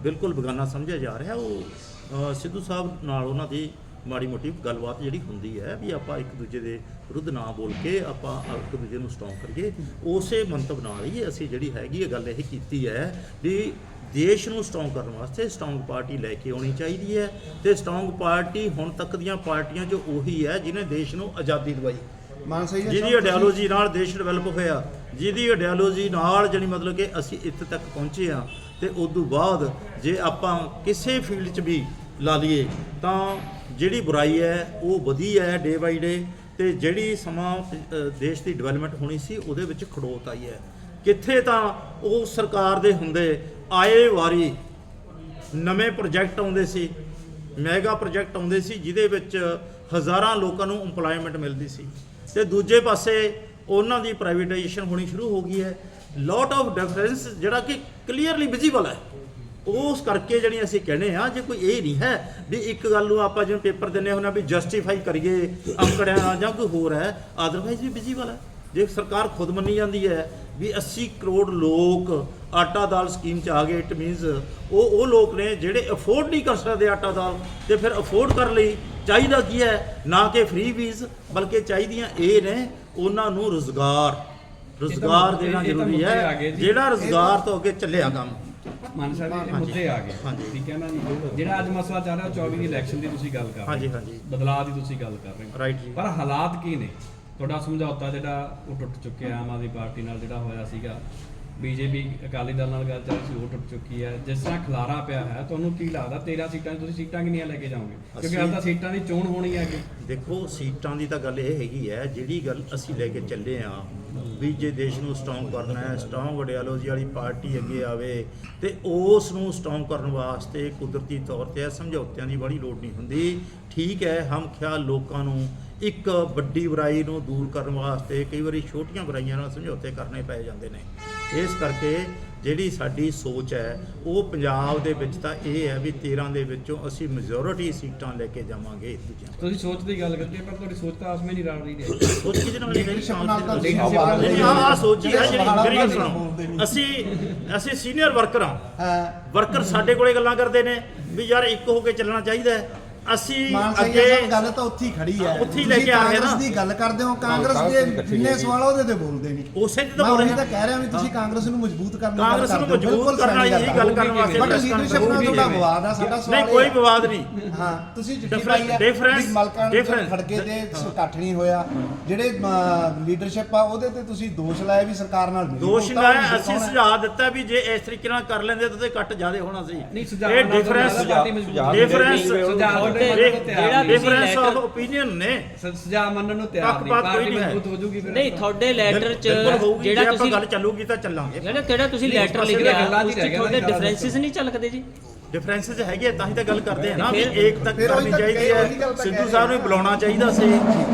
Speaker 1: ਬਿਲਕੁਲ ਬਗਾਨਾ ਸਮਝਿਆ ਜਾ ਰਿਹਾ। ਉਹ ਸਿੱਧੂ ਸਾਹਿਬ ਨਾਲ ਉਹਨਾਂ ਦੀ ਮਾੜੀ ਮੋਟੀ ਗੱਲਬਾਤ ਜਿਹੜੀ ਹੁੰਦੀ ਹੈ ਵੀ ਆਪਾਂ ਇੱਕ ਦੂਜੇ ਦੇ ਵਿਰੁੱਧ ਨਾ ਬੋਲ ਕੇ ਆਪਾਂ ਇੱਕ ਦੂਜੇ ਨੂੰ ਸਟਰੋਂਗ ਕਰੀਏ। ਉਸੇ ਮੰਤਵ ਨਾਲ ਹੀ ਅਸੀਂ ਜਿਹੜੀ ਹੈਗੀ ਇਹ ਗੱਲ ਇਹ ਕੀਤੀ ਹੈ ਵੀ ਦੇਸ਼ ਨੂੰ ਸਟਰੋਂਗ ਕਰਨ ਵਾਸਤੇ ਸਟਰੋਂਗ ਪਾਰਟੀ ਲੈ ਕੇ ਆਉਣੀ ਚਾਹੀਦੀ ਹੈ ਤੇ ਸਟਰੋਂਗ ਪਾਰਟੀ ਹੁਣ ਤੱਕ ਦੀਆਂ ਪਾਰਟੀਆਂ 'ਚ ਉਹੀ ਹੈ ਜਿਹਨੇ ਦੇਸ਼ ਨੂੰ ਆਜ਼ਾਦੀ ਦਿਵਾਈ।
Speaker 2: ਮਾਨ ਸਹੀ ਹੈ
Speaker 1: ਜਿਹਦੀ ਆਈਡੀਓਲੋਜੀ ਨਾਲ ਦੇਸ਼ ਡਿਵੈਲਪ ਹੋਇਆ ਜਿਹਦੀ ਆਈਡੀਓਲੋਜੀ ਨਾਲ ਜਾਣੀ ਮਤਲਬ ਕਿ ਅਸੀਂ ਇੱਥੇ ਤੱਕ ਪਹੁੰਚੇ ਆ ਤੇ ਉਸ ਤੋਂ ਬਾਅਦ ਜੇ ਆਪਾਂ ਕਿਸੇ ਫੀਲਡ 'ਚ ਵੀ ਲਾ ਲਈਏ ਤਾਂ ਜਿਹੜੀ ਬੁਰਾਈ ਹੈ ਉਹ ਵਧੀ ਹੈ ਡੇ ਬਾਈ ਡੇ ਤੇ ਜਿਹੜੀ ਸਮਾਂ ਦੇਸ਼ ਦੀ ਡਿਵੈਲਪਮੈਂਟ ਹੋਣੀ ਸੀ ਉਹਦੇ ਵਿੱਚ ਖੜੋਤ ਆਈ ਹੈ। ਕਿੱਥੇ ਤਾਂ ਉਹ ਸਰਕਾਰ ਦੇ ਹੁੰਦੇ ਆਏ ਵਾਰੀ ਨਵੇਂ ਪ੍ਰੋਜੈਕਟ ਆਉਂਦੇ ਸੀ ਮੈਗਾ ਪ੍ਰੋਜੈਕਟ ਆਉਂਦੇ ਸੀ ਜਿਹਦੇ ਵਿੱਚ ਹਜ਼ਾਰਾਂ ਲੋਕਾਂ ਨੂੰ ਏਮਪਲੋਇਮੈਂਟ ਮਿਲਦੀ ਸੀ। ਤੇ ਦੂਜੇ ਪਾਸੇ ਉਹਨਾਂ ਦੀ ਪ੍ਰਾਈਵੇਟਾਈਜੇਸ਼ਨ ਹੋਣੀ ਸ਼ੁਰੂ ਹੋ ਗਈ ਹੈ। ਲੋਟ ਆਫ ਡਿਫਰੈਂਸ ਜਿਹੜਾ ਕਿ ਕਲੀਅਰਲੀ ਵਿਜ਼ੀਬਲ ਹੈ। ਉਸ ਕਰਕੇ ਜਿਹੜੀ ਅਸੀਂ ਕਹਿੰਦੇ ਆ ਜੇ ਕੋਈ ਇਹ ਨਹੀਂ ਹੈ ਵੀ ਇੱਕ ਗੱਲ ਨੂੰ ਆਪਾਂ ਜਿਵੇਂ ਪੇਪਰ ਦਿੰਨੇ ਹੁੰਦੇ ਆ ਵੀ ਜਸਟੀਫਾਈ ਕਰੀਏ ਅੰਕੜਿਆਂ ਨਾਲ ਜਾਂ ਕੋਈ ਹੋਰ ਹੈ ਆਦਰਵਾਈਜ਼ ਵੀ ਵਿਜ਼ੀਬਲ ਹੈ। ਜੇ ਸਰਕਾਰ ਖੁਦ ਮੰਨੀ ਜਾਂਦੀ ਹੈ ਵੀ 80 ਕਰੋੜ ਲੋਕ ਆਟਾ ਦਾਲ ਸਕੀਮ ਚ ਆ ਗਏ ਇਟ ਮੀਨਸ ਉਹ ਉਹ ਲੋਕ ਨੇ ਜਿਹੜੇ ਅਫੋਰਡ ਨਹੀਂ ਕਰ ਸਕਦੇ ਆਟਾ ਦਾਲ, ਤੇ ਫਿਰ ਅਫੋਰਡ ਕਰ ਲਈ ਚਾਹੀਦਾ ਕੀ ਹੈ? ਨਾ ਕਿ ਫ੍ਰੀ ਵੀਜ਼ ਬਲਕਿ ਚਾਹੀਦੀਆਂ ਇਹ ਨੇ ਉਹਨਾਂ ਨੂੰ ਰੋਜ਼ਗਾਰ। ਰੋਜ਼ਗਾਰ ਦੇਣਾ ਜ਼ਰੂਰੀ ਹੈ। ਜਿਹੜਾ ਰੋਜ਼ਗਾਰ ਤੋਂ ਅੱਗੇ ਚੱਲਿਆ ਕੰਮ।
Speaker 6: ਮਾਨ ਸਾਹਿਬ ਇਹ
Speaker 1: ਹਾਂਜੀ।
Speaker 6: ਮੁੱਦੇ ਆ ਗਏ। ਠੀਕ ਹੈ ਨਾ ਜੀ। ਜਿਹੜਾ ਅੱਜ ਮਸਲਾ ਚੱਲ ਰਿਹਾ 24 ਦੀ ਇਲੈਕਸ਼ਨ ਦੀ ਤੁਸੀਂ ਗੱਲ ਕਰ ਰਹੇ
Speaker 1: ਹਾਂਜੀ
Speaker 6: ਹੋ।
Speaker 1: ਹਾਂਜੀ।
Speaker 6: ਬਦਲਾਅ ਦੀ ਤੁਸੀਂ ਗੱਲ ਕਰ ਰਹੇ ਹੋ।
Speaker 1: ਰਾਈਟ ਜੀ।
Speaker 6: ਪਰ ਹਾਲਾਤ ਕੀ ਨੇ? ਤੁਹਾਡਾ ਸਮਝੌਤਾ ਜਿਹੜਾ ਉਹ ਟੁੱਟ ਚੁੱਕਿਆ ਆਮ ਆਦਮੀ ਪਾਰਟੀ ਨਾਲ ਜਿਹੜਾ ਹੋਇਆ ਸੀਗਾ। ਬੀਜੇਪੀ ਅਕਾਲੀ ਦਲ ਨਾਲ ਗੱਲ ਚੱਲ ਰਹੀ ਸੀ ਉਹ ਟੁੱਟ ਚੁੱਕੀ ਹੈ। ਜਿਸ ਤਰ੍ਹਾਂ ਖਲਾਰਾ ਪਿਆ ਹੈ ਤੁਹਾਨੂੰ ਕੀ ਲੱਗਦਾ 13 ਸੀਟਾਂ 'ਚ ਤੁਸੀਂ ਸੀਟਾਂ ਕਿੰਨੀਆਂ ਲੈ ਕੇ ਜਾਓਗੇ? ਕਿਉਂਕਿ ਅੱਜ ਤਾਂ ਸੀਟਾਂ ਦੀ ਚੋਣ ਹੋਣੀ ਹੈ ਅੱਗੇ।
Speaker 1: ਦੇਖੋ ਸੀਟਾਂ ਦੀ ਤਾਂ ਗੱਲ ਇਹ ਹੈਗੀ ਹੈ ਜਿਹੜੀ ਗੱਲ ਅਸੀਂ ਲੈ ਕੇ ਚੱਲੇ ਆ ਵੀ ਜੇ ਦੇਸ਼ ਨੂੰ ਸਟਰੋਂਗ ਕਰਨਾ ਹੈ ਸਟਰੋਂਗ ਆਈਡੀਓਲੋਜੀ ਵਾਲੀ ਪਾਰਟੀ ਅੱਗੇ ਆਵੇ ਤੇ ਉਸ ਨੂੰ ਸਟਰੋਂਗ ਕਰਨ ਵਾਸਤੇ ਕੁਦਰਤੀ ਤੌਰ ਤੇ ਸਮਝੌਤਿਆਂ ਦੀ ਬੜੀ ਲੋੜ ਨਹੀਂ ਹੁੰਦੀ। ਠੀਕ ਹੈ ਹਮ ਖਿਆਲ ਲੋਕਾਂ ਨੂੰ ਇੱਕ ਵੱਡੀ ਬੁਰਾਈ ਨੂੰ ਦੂਰ ਕਰਨ ਵਾਸਤੇ ਕਈ ਵਾਰੀ ਛੋਟੀਆਂ ਬੁਰਾਈਆਂ ਨਾਲ ਸਮਝੌਤੇ ਕਰਨੇ ਪੈ ਜਾਂਦੇ ਨੇ। ਇਸ ਕਰਕੇ ਜਿਹੜੀ ਸਾਡੀ ਸੋਚ ਹੈ ਉਹ ਪੰਜਾਬ ਦੇ ਵਿੱਚ ਤਾਂ ਇਹ ਹੈ ਵੀ 13 ਦੇ ਵਿੱਚੋਂ ਅਸੀਂ ਮੈਜੋਰਿਟੀ ਸੀਟਾਂ ਲੈ ਕੇ ਜਾਵਾਂਗੇ ਦੂਜਿਆਂ
Speaker 6: ਤੁਸੀਂ ਸੋਚ ਦੀ ਗੱਲ ਕਰਦੇ ਪਰ ਤੁਹਾਡੀ ਸੋਚ ਤਾਂ ਆਸਮੇ ਨਹੀਂ ਰਲ ਰਹੀ ਹੈ।
Speaker 1: ਸੋਚ ਕਿਹਦੇ ਨਾਲ ਨਹੀਂ ਆਹ ਆਹ ਸੋਚ ਹੀ ਹੈ ਜਿਹੜੀ
Speaker 2: ਸਵਾਲਾਂ
Speaker 1: ਮੇਰੀ ਗੱਲ
Speaker 2: ਨਾਲ
Speaker 1: ਸੁਣੋ। ਅਸੀਂ ਅਸੀਂ ਸੀਨੀਅਰ ਵਰਕਰ ਹਾਂ। ਵਰਕਰ ਸਾਡੇ ਕੋਲੇ ਗੱਲਾਂ ਕਰਦੇ ਨੇ ਵੀ ਯਾਰ ਇੱਕ ਹੋ ਕੇ ਚੱਲਣਾ ਚਾਹੀਦਾ ਹੈ। ਅਸੀਂ ਅੱਗੇ
Speaker 7: ਗੱਲ ਤਾਂ ਉੱਥੇ ਹੀ ਖੜੀ ਹੈ।
Speaker 1: ਉੱਥੇ ਹੀ ਲੈ
Speaker 7: ਤੁਸੀਂ
Speaker 1: ਕੇ ਆ ਰਹੇ
Speaker 7: ਕਾਂਗਰਸ
Speaker 1: ਨਾ।
Speaker 7: ਦੀ ਗੱਲ ਕਰਦੇ ਹੋ ਕਾਂਗਰਸ ਦੇ ਜਿੰਨੇ ਸਵਾਲ ਆ, ਉਹਦੇ ਤੇ ਬੋਲਦੇ ਨਹੀਂ।
Speaker 1: ਉਸੇ ਤੇ ਤਾਂ
Speaker 7: ਮੈਂ
Speaker 1: ਬੋਲ
Speaker 7: ਉਹੀ
Speaker 1: ਰਿਹਾ
Speaker 7: ਤਾਂ ਕਹਿ ਰਿਹਾ ਵੀ ਤੁਸੀਂ ਕਾਂਗਰਸ ਨੂੰ ਮਜ਼ਬੂਤ ਕਰਨ ਦੀ
Speaker 1: ਕਾਂਗਰਸ ਨੂੰ ਮਜ਼ਬੂਤ ਕਰਨ ਵਾਲੀ ਇਹ ਗੱਲ ਕਰਨ ਵਾਸਤੇ
Speaker 7: ਬਟ ਲੀਡਰਸ਼ਿਪ ਨਾਲ ਤੁਹਾਡਾ। ਵਿਵਾਦ ਆ ਸਾਡਾ ਸਵਾਲ
Speaker 1: ਨਹੀਂ
Speaker 7: ਇਹ
Speaker 1: ਕੋਈ
Speaker 7: ਹੈ-
Speaker 1: ਵਿਵਾਦ ਨਹੀਂ।
Speaker 7: ਹਾਂ ਤੁਸੀਂ ਚਿੱਠੀ
Speaker 1: Difference-
Speaker 7: ਪਾਈ ਹੈ
Speaker 1: difference-
Speaker 7: ਵੀ ਮਲਕਾਂ ਦੇ
Speaker 1: difference-
Speaker 7: ਇਕੱਠ ਨਹੀਂ ਹੋਇਆ। ਜਿਹੜੇ ਲੀਡਰਸ਼ਿਪ ਆ ਉਹਦੇ ਤੇ ਤੁਸੀਂ ਦੋਸ਼ ਲਾਇਆ ਵੀ ਸਰਕਾਰ ਨਾਲ ਮਿਲੀ।
Speaker 1: ਦੋਸ਼
Speaker 7: ਭੁਗਤਾ
Speaker 1: ਲਾਇਆ ਅਸੀਂ
Speaker 7: ਹੈ?
Speaker 1: ਸੁਝਾਅ ਦਿੱਤਾ ਵੀ ਜੇ ਇਸ ਤਰੀਕੇ ਨਾਲ ਕਰ ਲੈਂਦੇ ਤਾਂ ਤੇ ਕੱਟ ਜ਼ਿਆਦਾ ਹੋਣਾ ਸੀ।
Speaker 6: ਨਹੀਂ, ਸੁਝਾਅ
Speaker 1: ਇਹ
Speaker 6: ਨਾਲ ਤਾਂ
Speaker 1: ਡਿਫਰੈਂਸ
Speaker 6: ਜ਼ਿਆਦਾ ਪਾਰਟੀ ਮਜ਼ਬੂਤ
Speaker 1: ਡਿਫਰੈਂਸ
Speaker 6: ਸੁਝਾਅ ਮਨ ਨੂੰ ਤਿਆਰ
Speaker 8: ਜਿਹੜਾ
Speaker 6: ਨਹੀਂ।
Speaker 1: ਡਿਫਰੈਂਸ ਆਫ ਓਪੀਨੀਅਨ ਨੇ।
Speaker 6: ਸੁਝਾਅ ਮੰਨਣ ਨੂੰ ਤਿਆਰ ਨਹੀਂ।
Speaker 1: ਪੱਖਪਾਤ ਕੋਈ
Speaker 6: ਪਾਰਟੀ
Speaker 1: ਨਹੀਂ ਹੈ।
Speaker 6: ਮਜ਼ਬੂਤ ਹੋ ਜੂਗੀ ਫਿਰ।
Speaker 8: ਨਹੀਂ ਤੁਹਾਡੇ ਲੈਟਰ 'ਚ
Speaker 1: ਬਿਲਕੁਲ ਹੋਊਗੀ। ਜੇ
Speaker 8: ਜਿਹੜਾ
Speaker 1: ਆਪਾਂ
Speaker 8: ਤੁਸੀਂ
Speaker 1: ਗੱਲ ਚੱਲੂਗੀ ਤਾਂ ਚੱਲਾਂਗੇ।
Speaker 8: ਜਿਹੜਾ ਕਿਹੜਾ ਤੁਸੀਂ
Speaker 6: ਨਹੀਂ,
Speaker 8: ਲੈਟਰ
Speaker 6: ਉਸ ਪਾਸੇ
Speaker 8: ਲਿਖਿਆ
Speaker 6: ਗੱਲਾਂ 'ਚ
Speaker 8: ਉਸ 'ਚ
Speaker 6: ਰਹਿ ਗਿਆ ਨਾ
Speaker 8: ਤੁਹਾਡੇ
Speaker 6: ਸਾਰਾ
Speaker 8: ਡਿਫਰੈਂਸਿਸ ਨਹੀਂ ਝਲਕਦੇ ਜੀ।
Speaker 1: ਡਿਫਰੈਂਸਸ ਹੈਗੇ ਆ, ਤਾਂ ਹੀ ਤਾਂ ਗੱਲ ਕਰਦੇ ਆ ਨਾ ਵੀ
Speaker 8: ਫਿਰ-
Speaker 1: ਏਕ ਤੱਕ
Speaker 7: ਫਿਰ ਉਹੀ
Speaker 1: ਕਰਨੀ
Speaker 7: ਤਾਂ
Speaker 1: ਚਾਹੀਦੀ
Speaker 7: ਕਹੀ- ਉਹੀ ਗੱਲ
Speaker 1: ਹੈ
Speaker 7: ਤਾਂ
Speaker 1: ਸਿੱਧੂ ਸਾਹਿਬ ਨੂੰ ਬੁਲਾਉਣਾ ਚਾਹੀਦਾ ਸੀ।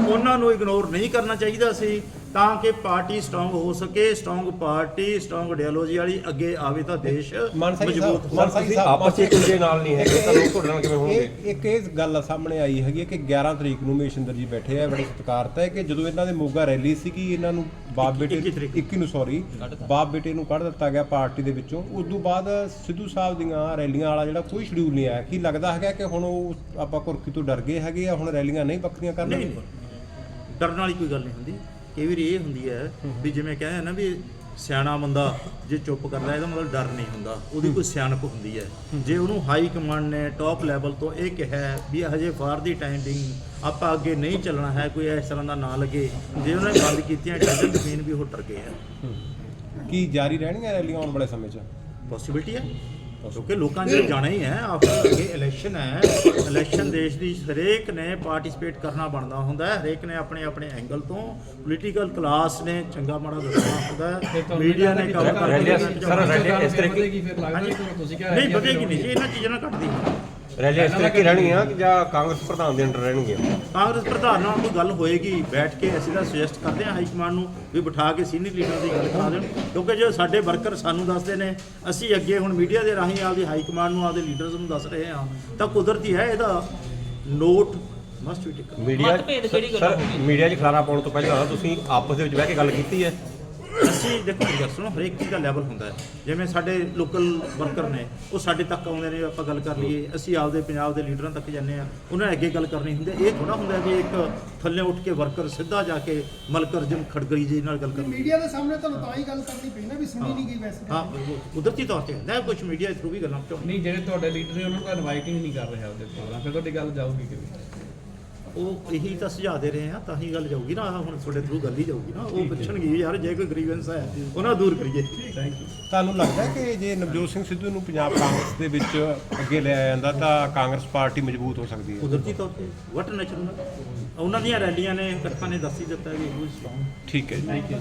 Speaker 1: ਉਹਨਾਂ ਨੂੰ ਇਗਨੋਰ ਨਹੀਂ ਕਰਨਾ ਚਾਹੀਦਾ ਸੀ। ਤਾਂ ਕਿ ਪਾਰਟੀ ਸਟਰੋਂਗ ਹੋ ਸਕੇ ਸਟਰੋਂਗ ਪਾਰਟੀ ਸਟਰੋਂਗ ਆਈਡੀਓਲੋਜੀ ਵਾਲੀ ਅੱਗੇ ਆਵੇ ਤਾਂ ਦੇਸ਼ ਮਜ਼ਬੂਤ
Speaker 5: ਸਿੰਘ ਸਾਹਿਬ
Speaker 9: ਆਪਸ ਵਿੱਚ ਦੂਜੇ ਨਾਲ ਨਹੀਂ ਹੈਗੇ ਤਾਂ ਲੋਕ ਤੁਹਾਡੇ ਨਾਲ ਕਿਵੇਂ ਹੋਣਗੇ?
Speaker 5: ਇੱਕ ਇਹ ਗੱਲ ਸਾਹਮਣੇ ਆਈ ਹੈਗੀ ਹੈ ਕਿ 11 ਤਰੀਕ ਨੂੰ ਮੇਸ਼ਿੰਦਰ ਜੀ ਬੈਠੇ ਆ ਬੜੇ ਸਤਿਕਾਰਤ ਹੈ ਕਿ ਜਦੋਂ ਇਹਨਾਂ ਦੇ ਮੋਗਾ ਰੈਲੀ ਸੀਗੀ ਇਹਨਾਂ ਨੂੰ ਬਾਪ ਬੇਟੇ
Speaker 1: 21 ਤਰੀਕ
Speaker 5: 21 ਨੂੰ ਸੌਰੀ ਬਾਪ ਬੇਟੇ ਨੂੰ ਕੱਢ ਦਿੱਤਾ ਗਿਆ ਪਾਰਟੀ ਦੇ ਵਿੱਚੋਂ। ਉਸ ਤੋਂ ਬਾਅਦ ਸਿੱਧੂ ਸਾਹਿਬ ਦੀਆਂ ਰੈਲੀਆਂ ਵਾਲਾ ਜਿਹੜਾ ਕੋਈ ਸ਼ਡਿਊਲ ਨਹੀਂ ਆਇਆ। ਕੀ ਲੱਗਦਾ ਹੈਗਾ ਕਿ ਹੁਣ ਉਹ ਆਪਾਂ ਕੁਰਕੀ ਤੋਂ ਡਰ ਗਏ ਹੈਗੇ ਆ ਹੁਣ ਰੈਲੀਆਂ ਨਹੀਂ ਬੱਕਰੀਆਂ
Speaker 1: ਨਹੀਂ
Speaker 5: ਕਰਨਗੇ
Speaker 1: ਨਹੀਂ ਡਰਨ ਵਾਲੀ ਕੋਈ ਗੱਲ ਨਹੀਂ ਹੁੰਦੀ। ਕਈ ਵਾਰੀ ਇਹ ਹੁੰਦੀ ਹੈ ਵੀ ਜਿਵੇਂ ਕਹਿੰਦੇ ਆ ਨਾ ਵੀ ਸਿਆਣਾ ਬੰਦਾ ਜੇ ਚੁੱਪ ਕਰਦਾ ਇਹਦਾ ਮਤਲਬ ਡਰ ਨਹੀਂ ਹੁੰਦਾ। ਉਹਦੀ ਕੋਈ ਸਿਆਣਪ ਹੁੰਦੀ ਹੈ। ਜੇ ਉਹਨੂੰ ਹਾਈ ਕਮਾਂਡ ਨੇ ਟਾਪ ਲੈਵਲ ਤੋਂ ਇਹ ਕਿਹਾ ਵੀ ਹਜੇ ਫਾਰ ਦੀ ਟਾਈਮਿੰਗ ਆਪਾਂ ਅੱਗੇ ਨਹੀਂ ਚੱਲਣਾ ਹੈ ਕੋਈ ਇਸ ਤਰ੍ਹਾਂ ਦਾ ਨਾ ਲੱਗੇ ਜੇ ਉਹਨਾਂ ਬੰਦ ਕੀਤੀਆਂ ਡਜਨ ਜ਼ਮੀਨ ਵੀ ਉਹ ਡਰ ਗਏ ਆ।
Speaker 5: ਕੀ ਜਾਰੀ ਰਹਿਣਗੀਆਂ ਰੈਲੀਆਂ ਆਉਣ ਵਾਲੇ ਸਮੇਂ 'ਚ?
Speaker 1: ਪੋਸਿਬਿਲਿਟੀ ਹੈ। ਕਿਉਂਕਿ ਲੋਕਾਂ ਨੇ ਜਾਣਾ ਹੀ ਹੈ ਆਫਟਰ ਅੱਗੇ ਇਲੈਕਸ਼ਨ ਹੈ ਇਲੈਕਸ਼ਨ ਦੇਸ਼ ਦੀ ਹਰੇਕ ਨੇ ਪਾਰਟਿਸਿਪੇਟ ਕਰਨਾ ਬਣਦਾ ਹੁੰਦਾ ਹੈ ਹਰੇਕ ਨੇ ਆਪਣੇ ਆਪਣੇ ਐਂਗਲ ਤੋਂ ਪੋਲੀਟੀਕਲ ਕਲਾਸ ਨੇ ਚੰਗਾ ਮਾੜਾ ਦੱਸਣਾ ਹੁੰਦਾ ਹੈ ਮੀਡੀਆ ਨੇ ਕੰਮ
Speaker 6: ਲੱਗਦਾ
Speaker 1: ਕਰਨਾ ਹੈ।
Speaker 9: ਸਰ, ਇਸ ਤਰੀਕੇ-
Speaker 6: ਵਧੇਗੀ ਫਿਰ ਲੱਗਦਾ
Speaker 1: ਹਾਂਜੀ।
Speaker 6: ਕਿ ਤੁਸੀਂ ਕਿਹਾ
Speaker 1: ਨਹੀਂ ਵਧੇਗੀ ਨਹੀਂ ਜੀ ਇਹਨਾਂ ਚੀਜ਼ਾਂ ਨਾਲ ਘਟਦੀ
Speaker 9: ਰੈਲੀਆਂ ਇਸ ਤਰੀਕੇ ਰਹਿਣਗੀਆਂ ਕਿ ਜਾਂ ਕਾਂਗਰਸ ਪ੍ਰਧਾਨ ਦੇ ਅੰਡਰ ਰਹਿਣਗੀਆਂ
Speaker 1: ਕਾਂਗਰਸ ਪ੍ਰਧਾਨ ਨਾਲ ਕੋਈ ਗੱਲ ਹੋਏਗੀ ਬੈਠ ਕੇ ਅਸੀਂ ਤਾਂ ਸੁਜੈਸਟ ਕਰਦੇ ਹਾਂ ਹਾਈ ਕਮਾਂਡ ਨੂੰ ਵੀ ਬਿਠਾ ਕੇ ਸੀਨੀਅਰ ਲੀਡਰਾਂ ਦੀ ਗੱਲ ਕਰਾ ਦੇਣ ਕਿਉਂਕਿ ਜੋ ਸਾਡੇ ਵਰਕਰ ਸਾਨੂੰ ਦੱਸਦੇ ਨੇ ਅਸੀਂ ਅੱਗੇ ਹੁਣ ਮੀਡੀਆ ਦੇ ਰਾਹੀਂ ਆਪਦੀ ਹਾਈ ਕਮਾਂਡ ਨੂੰ ਆਪਦੇ ਲੀਡਰਸ ਨੂੰ ਦੱਸ ਰਹੇ ਹਾਂ ਤਾਂ ਕੁਦਰਤੀ ਹੈ ਇਹਦਾ note must be taken
Speaker 9: media
Speaker 8: ਮਤਭੇਦ ਕਿਹੜੀ ਗੱਲੋਂ
Speaker 9: ਸਰ ਮੀਡੀਆ 'ਚ ਖਲਾਰਾ ਪਾਉਣ ਤੋਂ ਪਹਿਲਾਂ ਤੁਸੀਂ ਆਪਸ ਦੇ ਵਿੱਚ ਬਹਿ ਕੇ ਗੱਲ ਕੀਤੀ ਹੈ?
Speaker 1: ਅਸੀਂ ਦੇਖੋ ਗੱਲ ਸੁਣੋ ਹਰੇਕ ਚੀਜ਼ ਦਾ ਲੈਵਲ ਹੁੰਦਾ ਹੈ। ਜਿਵੇਂ ਸਾਡੇ ਲੋਕਲ ਵਰਕਰ ਨੇ ਉਹ ਸਾਡੇ ਤੱਕ ਆਉਂਦੇ ਨੇ ਆਪਾਂ ਗੱਲ ਕਰ ਲਈਏ ਅਸੀਂ ਆਪਦੇ ਪੰਜਾਬ ਦੇ ਲੀਡਰਾਂ ਤੱਕ ਜਾਂਦੇ ਆ ਉਹਨਾਂ ਨੇ ਅੱਗੇ ਗੱਲ ਕਰਨੀ ਹੁੰਦੀ ਹੈ। ਇਹ ਥੋੜਾ ਹੁੰਦਾ ਵੀ ਇੱਕ ਥੱਲੇ ਉੱਠ ਕੇ ਵਰਕਰ ਸਿੱਧਾ ਜਾ ਕੇ ਮਲਕਰਜਨ ਖੜਗਈ ਜੀ ਨਾਲ ਗੱਲ ਕਰਨੀ।
Speaker 10: ਮੀਡੀਆ ਦੇ ਸਾਹਮਣੇ ਤੁਹਾਨੂੰ ਤਾਂ ਹੀ ਗੱਲ ਕਰਨੀ ਪਈ ਨਾ ਵੀ ਸੁਣੀ ਨਹੀਂ ਗਈ ਵੈਸੇ।
Speaker 1: ਹਾਂ ਕੁਦਰਤੀ ਤੌਰ ਤੇ ਹੁੰਦਾ ਕੁਝ ਮੀਡੀਆ ਥਰੂ ਵੀ ਗੱਲਾਂ
Speaker 6: ਨਹੀਂ ਜਿਹੜੇ ਤੁਹਾਡੇ ਲੀਡਰ ਨੇ ਉਹਨਾਂ ਨੂੰ ਤਾਂ ਇਨਵਾਈਟਿੰਗ ਨਹੀਂ ਕਰ ਰਿਹਾ ਉਹਦੇ ਪ੍ਰੋਗਰਾਮ ਫਿਰ ਤੁਹਾਡੀ ਗੱਲ ਜਾਊਗੀ ਕਿਵੇਂ?
Speaker 1: ਉਹ ਇਹੀ ਤਾਂ ਸੁਝਾਅ ਦੇ ਰਹੇ ਆ ਤਾਂ ਹੀ ਗੱਲ ਜਾਊਗੀ ਨਾ ਆਹ ਹੁਣ ਤੁਹਾਡੇ ਥਰੂ ਗੱਲ ਹੀ ਜਾਊਗੀ ਨਾ ਉਹ ਪੁੱਛਣਗੇ ਯਾਰ ਜੇ ਕੋਈ ਗ੍ਰੀਵੈਂਸ ਹੈ ਉਹਨਾਂ ਦੂਰ ਕਰੀਏ। ਥੈਂਕ ਯੂ
Speaker 5: ਤੁਹਾਨੂੰ ਲੱਗਦਾ ਕਿ ਜੇ ਨਵਜੋਤ ਸਿੰਘ ਸਿੱਧੂ ਨੂੰ ਪੰਜਾਬ ਕਾਂਗਰਸ ਦੇ ਵਿੱਚ ਅੱਗੇ ਲਿਆਇਆ ਜਾਂਦਾ ਤਾਂ ਕਾਂਗਰਸ ਪਾਰਟੀ ਮਜ਼ਬੂਤ ਹੋ ਸਕਦੀ ਹੈ?
Speaker 1: ਕੁਦਰਤੀ ਤੌਰ ਤੇ ਵਟ ਨੈਚੁਰਲ ਉਹਨਾਂ ਦੀਆਂ ਰੈਲੀਆਂ ਨੇ ਇਕੱਠਾਂ ਨੇ ਦੱਸ ਹੀ ਦਿੱਤਾ ਕਿ ਉਹ ਸਟਰੋਂਗ
Speaker 5: ਠੀਕ ਹੈ ਜੀ।
Speaker 1: ਓਕੇ